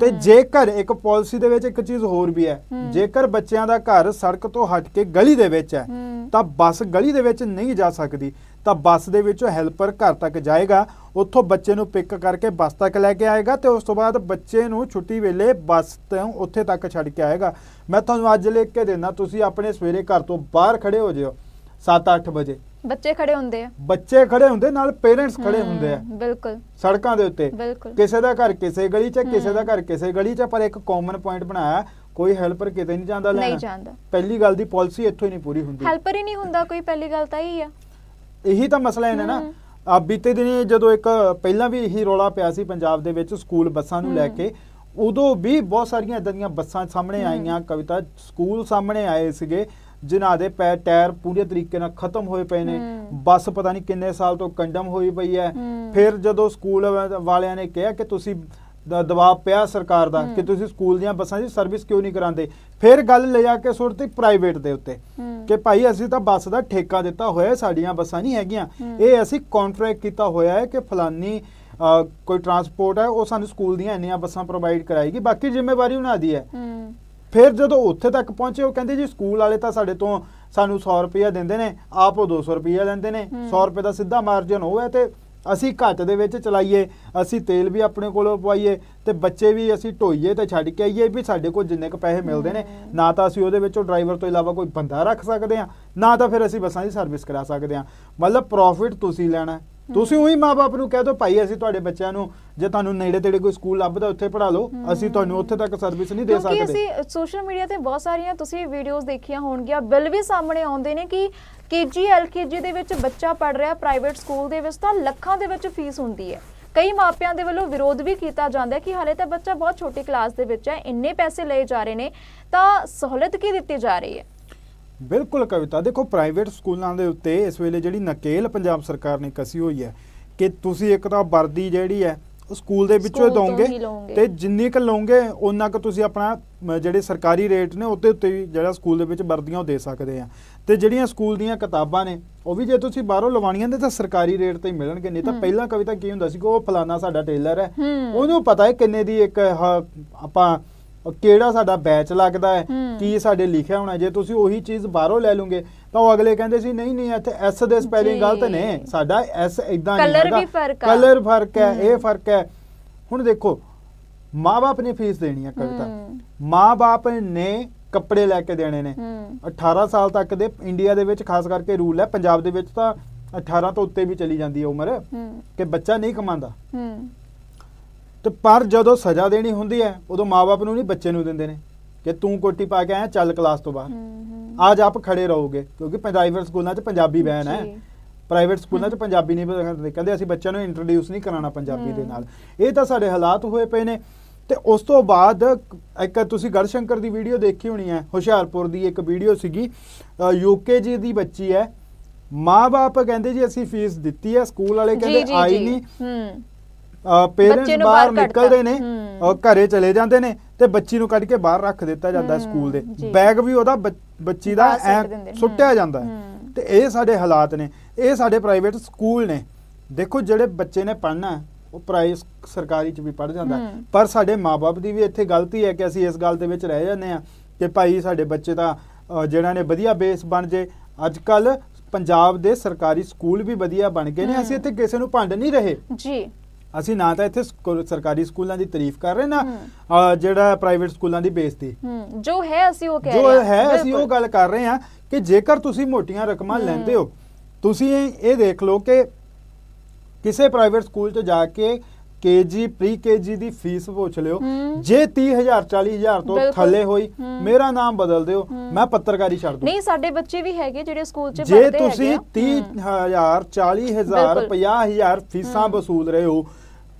ਤੇ। ਜੇਕਰ ਇੱਕ ਪਾਲਿਸੀ ਦੇ ਵਿੱਚ ਇੱਕ ਚੀਜ਼ ਹੋਰ ਵੀ ਹੈ। ਜੇਕਰ ਬੱਚਿਆਂ ਦਾ ਘਰ ਸੜਕ ਤੋਂ ਹਟ ਕੇ ਗਲੀ ਦੇ ਵਿੱਚ ਹੈ ਹੂੰ ਤਾਂ ਬੱਸ ਗਲੀ ਦੇ ਵਿੱਚ ਨਹੀਂ ਜਾ ਸਕਦੀ ਤਾਂ ਬੱਸ ਦੇ ਵਿੱਚੋਂ ਹੈਲਪਰ ਘਰ ਤੱਕ ਜਾਏਗਾ ਉੱਥੋਂ ਬੱਚੇ ਨੂੰ ਪਿਕ ਕਰਕੇ ਬੱਸ ਤੱਕ ਲੈ ਕੇ ਆਏਗਾ ਤੇ ਉਸ ਤੋਂ ਬਾਅਦ ਬੱਚੇ ਨੂੰ ਛੁੱਟੀ ਵੇਲੇ ਬੱਸ ਤੋਂ ਉੱਥੇ ਤੱਕ ਛੱਡ ਕੇ ਆਏਗਾ ਮੈਂ ਤੁਹਾਨੂੰ ਅੱਜ ਲਿਖ ਕੇ ਦੇਣਾ ਤੁਸੀਂ ਆਪਣੇ ਸਵੇਰੇ ਘਰ ਤੋਂ ਬਾਹਰ ਖੜੇ ਹੋ ਜਿਓ 7-8 ਵਜੇ। ਬੱਚੇ ਖੜੇ ਹੁੰਦੇ ਆ। ਬੱਚੇ ਖੜੇ ਹੁੰਦੇ ਨਾਲ ਪੇਰੈਂਟਸ ਖੜੇ ਹੁੰਦੇ ਆ। ਬਿਲਕੁਲ। ਸੜਕਾਂ ਦੇ ਉੱਤੇ। ਬਿਲਕੁਲ। ਕਿਸੇ ਦਾ ਘਰ ਕਿਸੇ ਗਲੀ 'ਚ ਕਿਸੇ ਦਾ। ਘਰ ਕਿਸੇ ਗਲੀ 'ਚ ਪਰ ਇੱਕ ਕਾਮਨ ਪੁਆਇੰਟ ਬਣਾਇਆ ਕੋਈ ਹੈਲਪਰ ਕਿਤੇ ਨਹੀਂ ਜਾਂਦਾ ਨਹੀਂ ਲੈਣ ਜਾਂਦਾ। ਪਹਿਲੀ ਗੱਲ ਦੀ ਪਾਲਿਸੀ ਇੱਥੋਂ ਹੀ ਨਹੀਂ ਪੂਰੀ ਹੁੰਦੀ। ਹੈਲਪਰ ਹੀ ਨਹੀਂ ਹੁੰਦਾ ਕੋਈ ਪਹਿਲੀ ਗੱਲ ਤਾਂ ਇਹੀ ਆ। ਇਹੀ ਤਾਂ ਮਸਲਾ ਹੈ। ਨਾ। ਆ ਬੀਤੇ ਦਿਨੀ ਜਦੋਂ ਇੱਕ ਪਹਿਲਾਂ ਵੀ ਇਹੀ ਰੌਲਾ ਪਿਆ ਸੀ ਪੰਜਾਬ ਦੇ ਵਿੱਚ ਸਕੂਲ ਬੱਸਾਂ ਨੂੰ ਲੈ। ਕੇ ਉਦੋਂ ਵੀ ਬਹੁਤ ਸਾਰੀਆਂ ਇਦਾਂ ਦੀਆਂ ਬੱਸਾਂ ਸਾਹਮਣੇ। ਆਈਆਂ ਕਵਿਤਾ ਸਕੂਲ ਸਾਹਮਣੇ ਆਏ ਸੀਗੇ। ਜਿਨ੍ਹਾਂ ਦੇ ਪੈ ਟਾਇਰ ਪੂਰੇ ਤਰੀਕੇ ਨਾਲ ਖਤਮ ਹੋਏ ਪਏ ਨੇ। ਬੱਸ ਪਤਾ ਨਹੀਂ ਕਿੰਨੇ ਸਾਲ ਤੋਂ ਕੰਡਮ ਹੋਈ ਪਈ ਹੈ। ਫਿਰ ਜਦੋਂ ਸਕੂਲ ਵਾਲਿਆਂ ਨੇ ਕਿਹਾ ਕਿ ਤੁਸੀਂ ਦ- ਦਬਾਅ ਪਿਆ ਸਰਕਾਰ ਦਾ। ਕਿ ਤੁਸੀਂ ਸਕੂਲ ਦੀਆਂ ਬੱਸਾਂ ਦੀ ਸਰਵਿਸ ਕਿਉਂ ਨਹੀਂ ਕਰਾਉਂਦੇ ਫਿਰ ਗੱਲ ਲੈ ਜਾ ਕੇ ਸੁੱਟਤੀ ਪ੍ਰਾਈਵੇਟ ਦੇ ਉੱਤੇ। ਕਿ ਭਾਈ ਅਸੀਂ ਤਾਂ ਬੱਸ ਦਾ ਠੇਕਾ ਦਿੱਤਾ ਹੋਇਆ ਸਾਡੀਆਂ ਬੱਸਾਂ ਨਹੀਂ ਹੈਗੀਆਂ। ਇਹ ਅਸੀਂ ਕੰਟਰੈਕਟ ਕੀਤਾ ਹੋਇਆ ਹੈ ਕਿ ਫਲਾਨੀ ਕੋਈ ਟਰਾਂਸਪੋਰਟ ਹੈ ਉਹ ਸਾਨੂੰ ਸਕੂਲ ਦੀਆਂ ਇੰਨੀਆਂ ਬੱਸਾਂ ਪ੍ਰੋਵਾਈਡ ਕਰਾਏਗੀ ਬਾਕੀ ਜ਼ਿੰਮੇਵਾਰੀ ਉਹਨਾਂ ਦੀ ਹੂੰ ਫਿਰ ਜਦੋਂ ਉੱਥੇ ਤੱਕ ਪਹੁੰਚੇ ਉਹ ਕਹਿੰਦੇ ਜੀ ਸਕੂਲ ਵਾਲੇ ਤਾਂ ਸਾਡੇ ਤੋਂ ਸਾਨੂੰ 100 ਰੁਪਇਆ ਦਿੰਦੇ ਨੇ ਆਪ ਉਹ 200 ਰੁਪਇਆ ਲੈਂਦੇ ਨੇ ਹੂੰ। 100 ਰੁਪਏ ਦਾ ਸਿੱਧਾ ਮਾਰਜਨ ਉਹ ਹੈ ਤੇ ਅਸੀਂ ਘੱਟ ਦੇ ਵਿੱਚ ਚਲਾਈਏ ਅਸੀਂ ਤੇਲ ਵੀ ਆਪਣੇ ਕੋਲੋਂ ਪਵਾਈਏ ਤੇ ਬੱਚੇ ਵੀ ਅਸੀਂ ਢੋਈਏ ਤੇ ਛੱਡ ਕੇ ਆਈਏ ਵੀ ਸਾਡੇ ਕੋਲ ਜਿੰਨੇ ਕ ਪੈਸੇ ਮਿਲਦੇ ਨੇ। ਨਾ ਤਾਂ ਅਸੀਂ ਉਹਦੇ ਵਿੱਚੋਂ ਡਰਾਈਵਰ ਤੋਂ ਇਲਾਵਾ ਕੋਈ ਬੰਦਾ ਰੱਖ ਸਕਦੇ ਹਾਂ ਨਾ ਤਾਂ ਫਿਰ ਅਸੀਂ ਬੱਸਾਂ ਦੀ ਸਰਵਿਸ ਕਰਾ ਸਕਦੇ ਹਾਂ ਮਤਲਬ ਪ੍ਰੋਫਿਟ ਤੁਸੀਂ ਲੈਣਾ। ਤੁਸੀਂ ਉਹੀ ਮਾਪੇ ਨੂੰ ਕਹਿ ਦਿਓ ਭਾਈ ਅਸੀਂ ਤੁਹਾਡੇ ਬੱਚਿਆਂ ਨੂੰ ਜੇ ਤੁਹਾਨੂੰ ਨੇੜੇ ਤੇੜੇ ਕੋਈ ਸਕੂਲ ਲੱਭਦਾ ਉੱਥੇ ਪੜਾ ਲਓ। ਅਸੀਂ ਤੁਹਾਨੂੰ ਉੱਥੇ ਤੱਕ ਸਰਵਿਸ ਨਹੀਂ ਦੇ ਕਿਉਂਕਿ ਸਕਦੇ। ਅਸੀਂ ਸੋਸ਼ਲ ਮੀਡੀਆ ਤੇ ਬਹੁਤ ਸਾਰੀਆਂ ਤੁਸੀਂ ਵੀਡੀਓਜ਼ ਦੇਖੀਆਂ ਹੋਣਗੀਆਂ। ਬਿੱਲ ਵੀ ਸਾਹਮਣੇ ਆਉਂਦੇ ਨੇ ਕਿ ਕੇਜੀ ਐਲਕੇਜੀ ਦੇ ਵਿੱਚ ਬੱਚਾ ਪੜ ਰਿਹਾ ਪ੍ਰਾਈਵੇਟ ਸਕੂਲ ਦੇ ਵਿੱਚ ਤਾਂ ਲੱਖਾਂ ਦੇ ਵਿੱਚ ਫੀਸ ਹੁੰਦੀ ਹੈ। ਕਈ ਮਾਪਿਆਂ ਦੇ ਵੱਲੋਂ ਵਿਰੋਧ ਵੀ ਕੀਤਾ ਜਾਂਦਾ ਹੈ ਕਿ ਹਾਲੇ ਤਾਂ ਬੱਚਾ ਬਹੁਤ ਛੋਟੀ ਕਲਾਸ ਦੇ ਵਿੱਚ ਹੈ ਇੰਨੇ ਪੈਸੇ ਲਏ ਜਾ ਰਹੇ ਨੇ ਤਾਂ ਸਹੂਲਤ ਕੀ ਦਿੱਤੀ ਜਾ ਰਹੀ ਹੈ? ਬਿਲਕੁਲ ਕਵਿਤਾ ਦੇਖੋ ਪ੍ਰਾਈਵੇਟ ਸਕੂਲਾਂ ਦੇ ਉੱਤੇ ਇਸ ਵੇਲੇ ਜਿਹੜੀ ਨਕੇਲ ਪੰਜਾਬ ਸਰਕਾਰ ਨੇ ਕਸੀ ਹੋਈ ਹੈ ਕਿ ਤੁਸੀਂ ਇੱਕ ਤਾਂ ਵਰਦੀ ਜਿਹੜੀ ਹੈ ਉਹ ਸਕੂਲ ਦੇ ਵਿੱਚੋਂ ਹੀ ਦੋਗੇ। ਤੇ ਜਿੰਨੀ ਕੁ ਲਓਗੇ ਉਹਨਾਂ ਕੁ ਤੁਸੀਂ ਆਪਣਾ ਜਿਹੜੇ ਸਰਕਾਰੀ ਰੇਟ ਨੇ ਉਹਦੇ ਉੱਤੇ ਜਿਹੜਾ ਸਕੂਲ ਦੇ ਵਿੱਚ ਵਰਦੀਆਂ ਉਹ ਦੇ ਸਕਦੇ ਆ ਤੇ ਜਿਹੜੀਆਂ ਸਕੂਲ ਦੀਆਂ ਕਿਤਾਬਾਂ ਨੇ ਉਹ ਵੀ ਜੇ ਤੁਸੀਂ ਬਾਹਰੋਂ ਲਵਾਣੀਆਂ ਨੇ ਤਾਂ ਸਰਕਾਰੀ ਰੇਟ ਤੇ ਹੀ ਮਿਲਣਗੇ ਨਹੀਂ ਤਾਂ। ਪਹਿਲਾਂ ਕਵਿਤਾ ਕੀ ਹੁੰਦਾ ਸੀ ਕਿ ਉਹ ਫਲਾਨਾ ਸਾਡਾ ਟੇਲਰ ਹੈ। ਉਹਨੂੰ ਪਤਾ ਹੈ ਕਿੰਨੇ ਦੀ ਇੱਕ ਆਪਾਂ ਕਿਹੜਾ ਸਾਡਾ ਬੈਚ ਲੱਗਦਾ ਹੈ। ਕੀ ਸਾਡੇ ਲਿਖਿਆ ਹੋਣਾ ਜੇ ਤੁਸੀਂ ਉਹੀ ਚੀਜ਼ ਬਾਹਰੋਂ ਲੈ ਲਓਗੇ ਤਾਂ ਉਹ ਅਗਲੇ ਕਹਿੰਦੇ ਸੀ ਨਹੀਂ ਨਹੀਂ ਇੱਥੇ ਐਸ ਦੇ ਸਪੈਲਿੰਗ। ਗਲਤ ਨੇ। ਸਾਡਾ ਐਸ ਇਦਾਂ ਨਹੀਂ ਹੈਗਾ। ਵੀ ਫ਼ਰਕ ਆ। ਕਲਰ ਫ਼ਰਕ ਹੈ। ਇਹ ਫ਼ਰਕ ਹੈ। ਹੁਣ ਦੇਖੋ ਮਾਪੇ ਨੇ ਫੀਸ ਦੇਣੀ ਹੈ ਕਵਿਤਾ। ਮਾਪੇ ਨੇ ਕੱਪੜੇ ਲੈ ਕੇ ਦੇਣੇ ਨੇ। ਹੂੰ। 18 ਸਾਲ ਤੱਕ ਦੇ ਇੰਡੀਆ ਦੇ ਵਿੱਚ ਖਾਸ ਕਰਕੇ ਰੂਲ ਹੈ। ਪੰਜਾਬ ਦੇ ਵਿੱਚ ਤਾਂ 18 ਤੋਂ ਉੱਤੇ ਵੀ ਚਲੀ ਜਾਂਦੀ ਹੈ ਉਮਰ। ਕਿ ਬੱਚਾ ਨਹੀਂ ਕਮਾਉਂਦਾ। ਤੇ ਪਰ ਜਦੋਂ ਸਜ਼ਾ ਦੇਣੀ ਹੁੰਦੀ ਹੈ ਉਦੋਂ ਮਾਪੇ ਨੂੰ ਨਹੀਂ ਬੱਚੇ ਨੂੰ ਦਿੰਦੇ ਨੇ ਕਿ ਤੂੰ ਕੋਟੀ ਪਾ ਕੇ ਆਇਆ ਚੱਲ ਕਲਾਸ ਤੋਂ ਬਾਹਰ। ਅੱਜ ਆਪ ਖੜੇ ਰਹੋਗੇ ਕਿਉਂਕਿ ਪ੍ਰਾਈਵੇਟ ਸਕੂਲਾਂ 'ਚ ਪੰਜਾਬੀ ਬੈਨ ਹੈ। ਜੀ। ਪ੍ਰਾਈਵੇਟ ਸਕੂਲਾਂ 'ਚ ਪੰਜਾਬੀ ਨਹੀਂ ਪੜ੍ਹਾਉਂਦੇ ਕਹਿੰਦੇ ਅਸੀਂ ਬੱਚਿਆਂ ਨੂੰ ਇੰਟਰੋਡਿਊਸ ਨਹੀਂ ਕਰਾਉਣਾ ਪੰਜਾਬੀ ਦੇ। ਨਾਲ। ਇਹ ਤਾਂ ਸਾਡੇ ਹਾਲਾਤ ਹੋਏ ਪਏ ਨੇ। ਤੇ ਉਸ ਤੋਂ ਬਾਅਦ ਇੱਕ ਤੁਸੀਂ ਗੜਸ਼ੰਕਰ ਦੀ ਵੀਡੀਓ ਦੇਖੀ ਹੋਣੀ ਹੈ ਹੁਸ਼ਿਆਰਪੁਰ ਦੀ ਇੱਕ ਵੀਡੀਓ ਸੀਗੀ। ਯੂਕੇਜੀ ਦੀ ਬੱਚੀ ਹੈ। ਮਾਪੇ ਕਹਿੰਦੇ ਜੀ ਅਸੀਂ ਫੀਸ ਦਿੱਤੀ ਹੈ ਸਕੂਲ ਵਾਲੇ ਜੀ ਕਹਿੰਦੇ ਜੀ ਆਈ ਜੀ ਨਹੀਂ ਹੂੰ ਪੇਰੈਂਟਸ ਨੂੰ ਬਾਹਰ ਬਾਹਰ ਕੱਢਤਾ। ਨਿਕਲਦੇ ਨੇ। ਅਹ ਘਰੇ ਚਲੇ ਜਾਂਦੇ ਨੇ ਤੇ ਬੱਚੀ ਨੂੰ ਕੱਢ ਕੇ ਬਾਹਰ ਰੱਖ ਦਿੱਤਾ ਜਾਂਦਾ ਹੈ ਸਕੂਲ ਦੇ ਜੀ। ਬੈਗ ਵੀ ਉਹਦਾ ਬੱਚ- ਬੱਚੀ ਦਾ ਬਾਹਰ ਸੁੱਟ ਐ ਦਿੰਦੇ ਨੇ। ਸੁੱਟਿਆ ਜਾਂਦਾ ਹੈ। ਤੇ ਇਹ ਸਾਡੇ ਹਾਲਾਤ ਨੇ ਇਹ ਸਾਡੇ ਪ੍ਰਾਈਵੇਟ ਸਕੂਲ ਨੇ ਦੇਖੋ ਜਿਹੜੇ ਬੱਚੇ ਨੇ ਪੜ੍ਹਨਾ ਉਹ ਪ੍ਰਾਈਵੇਟ ਸਰਕਾਰੀ ਚ ਵੀ ਪੜ੍ਹ ਜਾਂਦਾ ਹੈ। ਪਰ ਸਾਡੇ ਮਾਪੇ ਦੀ ਵੀ ਇੱਥੇ ਗਲਤੀ ਹੈ ਕਿ ਅਸੀਂ ਇਸ ਗੱਲ ਦੇ ਵਿੱਚ ਰਹਿ ਜਾਂਦੇ ਆ ਕਿ ਭਾਈ ਸਾਡੇ ਬੱਚੇ ਦਾ ਜਿਹੜਾ ਨੇ ਵਧੀਆ ਬੇਸ ਬਣ ਜੇ ਅੱਜ ਕੱਲ ਪੰਜਾਬ ਦੇ ਸਰਕਾਰੀ ਸਕੂਲ ਵੀ ਵਧੀਆ ਬਣ ਗਏ ਨੇ। ਅਸੀਂ ਇੱਥੇ ਕਿਸੇ ਨੂੰ ਭੰਡ ਨਹੀਂ ਰਹੇ ਜੀ ਅਸੀਂ ਨਾ ਤਾਂ ਇੱਥੇ ਸਕੂ- ਸਰਕਾਰੀ ਸਕੂਲਾਂ ਦੀ ਤਾਰੀਫ ਕਰ ਰਹੇ ਨਾ। ਅਹ, ਜਿਹੜਾ ਪ੍ਰਾਈਵੇਟ ਸਕੂਲਾਂ ਦੀ ਬੇਇੱਜ਼ਤੀ ਹੂੰ ਜੋ ਹੈ ਅਸੀਂ ਉਹ ਕਹਿ ਜੋ ਰਹੇ ਹਾਂ ਹੈ ਅਸੀਂ ਉਹ ਬਿਲਕੁਲ। ਗੱਲ ਕਰ ਰਹੇ ਹਾਂ ਕਿ ਜੇਕਰ ਤੁਸੀਂ ਮੋਟੀਆਂ ਰਕਮਾਂ। ਲੈਂਦੇ ਹੋ ਤੁਸੀਂ ਇਹ ਇਹ ਦੇਖ ਲਓ ਕਿ ਕਿਸੇ ਪ੍ਰਾਈਵੇਟ ਸਕੂਲ 'ਚ ਜਾ ਕੇ ਕੇਜੀ ਪ੍ਰੀ ਕੇਜੀ ਦੀ ਫੀਸ ਪੁੱਛ ਲਿਓ ਹੂੰ। ਜੇ 30000 40000 ਤੋਂ ਬਿਲਕੁਲ। ਥੱਲੇ ਹੋਈ ਹੂੰ। ਮੇਰਾ ਨਾਮ ਬਦਲ ਦਿਓ ਮੈਂ ਪੱਤਰਕਾਰੀ ਛੱਡ ਦੂੰ ਨਹੀਂ ਸਾਡੇ ਬੱਚੇ ਵੀ ਹੈਗੇ ਜਿਹੜੇ ਸਕੂਲ 'ਚ ਜੇ ਪੜ੍ਹਦੇ ਤੁਸੀਂ ਹੈਗੇ ਆ। 30000 40000 ਬਿਲਕੁਲ। 50000 ਫੀਸਾਂ ਵਸੂਲ ਰਹੇ ਹੋ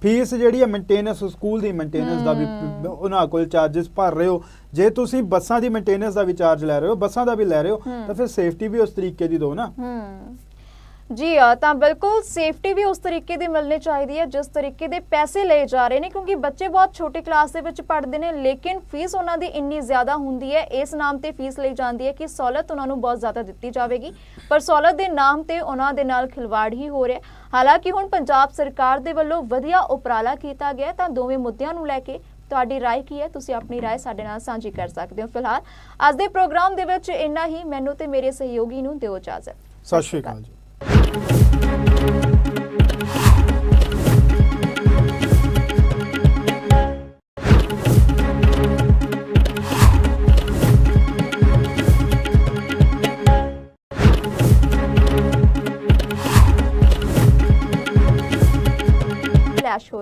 ਫੀਸ ਜਿਹੜੀ ਹੈ ਮੇਨਟੇਨੈਂਸ ਸਕੂਲ ਦੀ ਮੇਨਟੇਨੈਂਸ ਦਾ ਵੀ। ਉਹਨਾਂ ਕੋਲ ਚਾਰजेस ਭਰ ਰਹੇ ਹੋ ਜੇ ਤੁਸੀਂ ਬੱਸਾਂ ਦੀ ਮੇਨਟੇਨੈਂਸ ਦਾ ਵੀ ਚਾਰਜ ਲੈ ਰਹੇ ਹੋ ਬੱਸਾਂ ਦਾ ਵੀ ਲੈ ਰਹੇ ਹੋ। ਤਾਂ ਫਿਰ ਸੇਫਟੀ ਵੀ ਉਸ ਤਰੀਕੇ ਦੀ ਦਿਓ ਨਾ ਹੂੰ ਜੀ ਆ ਤਾਂ ਬਿਲਕੁਲ ਸੇਫਟੀ ਵੀ ਉਸ ਤਰੀਕੇ ਦੀ ਮਿਲਣੀ ਚਾਹੀਦੀ ਹੈ, ਜਿਸ ਤਰੀਕੇ ਦੇ ਪੈਸੇ ਲਏ ਜਾ ਰਹੇ ਨੇ, ਕਿਉਂਕਿ ਬੱਚੇ ਬਹੁਤ ਛੋਟੀ ਕਲਾਸ ਦੇ ਵਿੱਚ ਪੜ੍ਹਦੇ ਨੇ, ਲੇਕਿਨ ਫੀਸ ਉਹਨਾਂ ਦੀ ਇੰਨੀ ਜ਼ਿਆਦਾ ਹੁੰਦੀ ਹੈ, ਇਸ ਨਾਮ ਤੇ ਫੀਸ ਲਈ ਜਾਂਦੀ ਹੈ ਕਿ ਸਹੂਲਤ ਉਹਨਾਂ ਨੂੰ ਬਹੁਤ ਜ਼ਿਆਦਾ ਦਿੱਤੀ ਜਾਵੇਗੀ, ਪਰ ਸਹੂਲਤ ਦੇ ਨਾਮ ਤੇ ਉਹਨਾਂ ਦੇ ਨਾਲ ਖਿਲਵਾੜ ਹੀ ਹੋ ਰਿਹਾ ਹਾਲਾਂਕਿ ਹੁਣ ਪੰਜਾਬ ਸਰਕਾਰ ਦੇ ਵੱਲੋਂ ਵਧੀਆ ਉਪਰਾਲਾ ਕੀਤਾ ਗਿਆ ਤਾਂ ਦੋਵੇਂ ਮੁੱਦਿਆਂ ਨੂੰ ਲੈ ਕੇ ਤੁਹਾਡੀ ਰਾਏ ਕੀ ਹੈ? ਤੁਸੀਂ ਆਪਣੀ ਰਾਏ ਸਾਡੇ ਨਾਲ ਸਾਂਝੀ ਕਰ ਸਕਦੇ ਹੋ। ਫਿਲਹਾਲ, ਅੱਜ ਦੇ ਪ੍ਰੋਗਰਾਮ ਦੇ ਵਿੱਚ ਇੰਨਾ ਹੀ, ਮੈਨੂੰ ਤੇ ਮੇਰੇ ਸਹਿਯੋਗੀ ਨੂੰ ਦਿਓ ਇਜਾਜ਼ਤ। ਸਤਿ ਸ਼੍ਰੀ ਅਕਾਲ ਜੀ।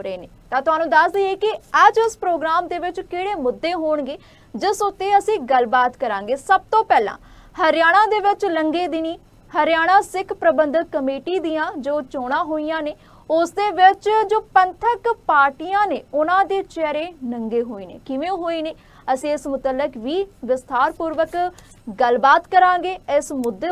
ਰਹੇ ਨੇ। ਤਾਂ ਤੁਹਾਨੂੰ ਦੱਸ ਦਈਏ ਕਿ ਅੱਜ ਇਸ ਪ੍ਰੋਗਰਾਮ ਦੇ ਵਿੱਚ ਕਿਹੜੇ ਮੁੱਦੇ ਹੋਣਗੇ, ਜਿਸ ਉੱਤੇ ਅਸੀਂ ਗੱਲਬਾਤ ਕਰਾਂਗੇ। ਸਭ ਤੋਂ ਪਹਿਲਾਂ ਹਰਿਆਣਾ ਦੇ ਵਿੱਚ ਲੰਗੇ ਦਿਨੀ ਹਰਿਆਣਾ ਸਿੱਖ ਪ੍ਰਬੰਧਕ ਕਮੇਟੀ ਦੀਆਂ ਜੋ ਚੋਣਾਂ ਹੋਈਆਂ ਨੇ, ਉਸ ਦੇ ਵਿੱਚ ਜੋ ਪੰਥਕ ਪਾਰਟੀਆਂ ਨੇ, ਉਹਨਾਂ ਦੇ ਚਿਹਰੇ ਨੰਗੇ ਹੋਏ ਨੇ। ਕਿਵੇਂ ਹੋਏ ਨੇ? ਅਸੀਂ ਇਸ ਮੁਤਲਕ ਵੀ ਵਿਸਥਾਰਪੂਰਵਕ ਗੱਲਬਾਤ ਕਰਾਂਗੇ। ਇਸ ਮੁੱਦੇ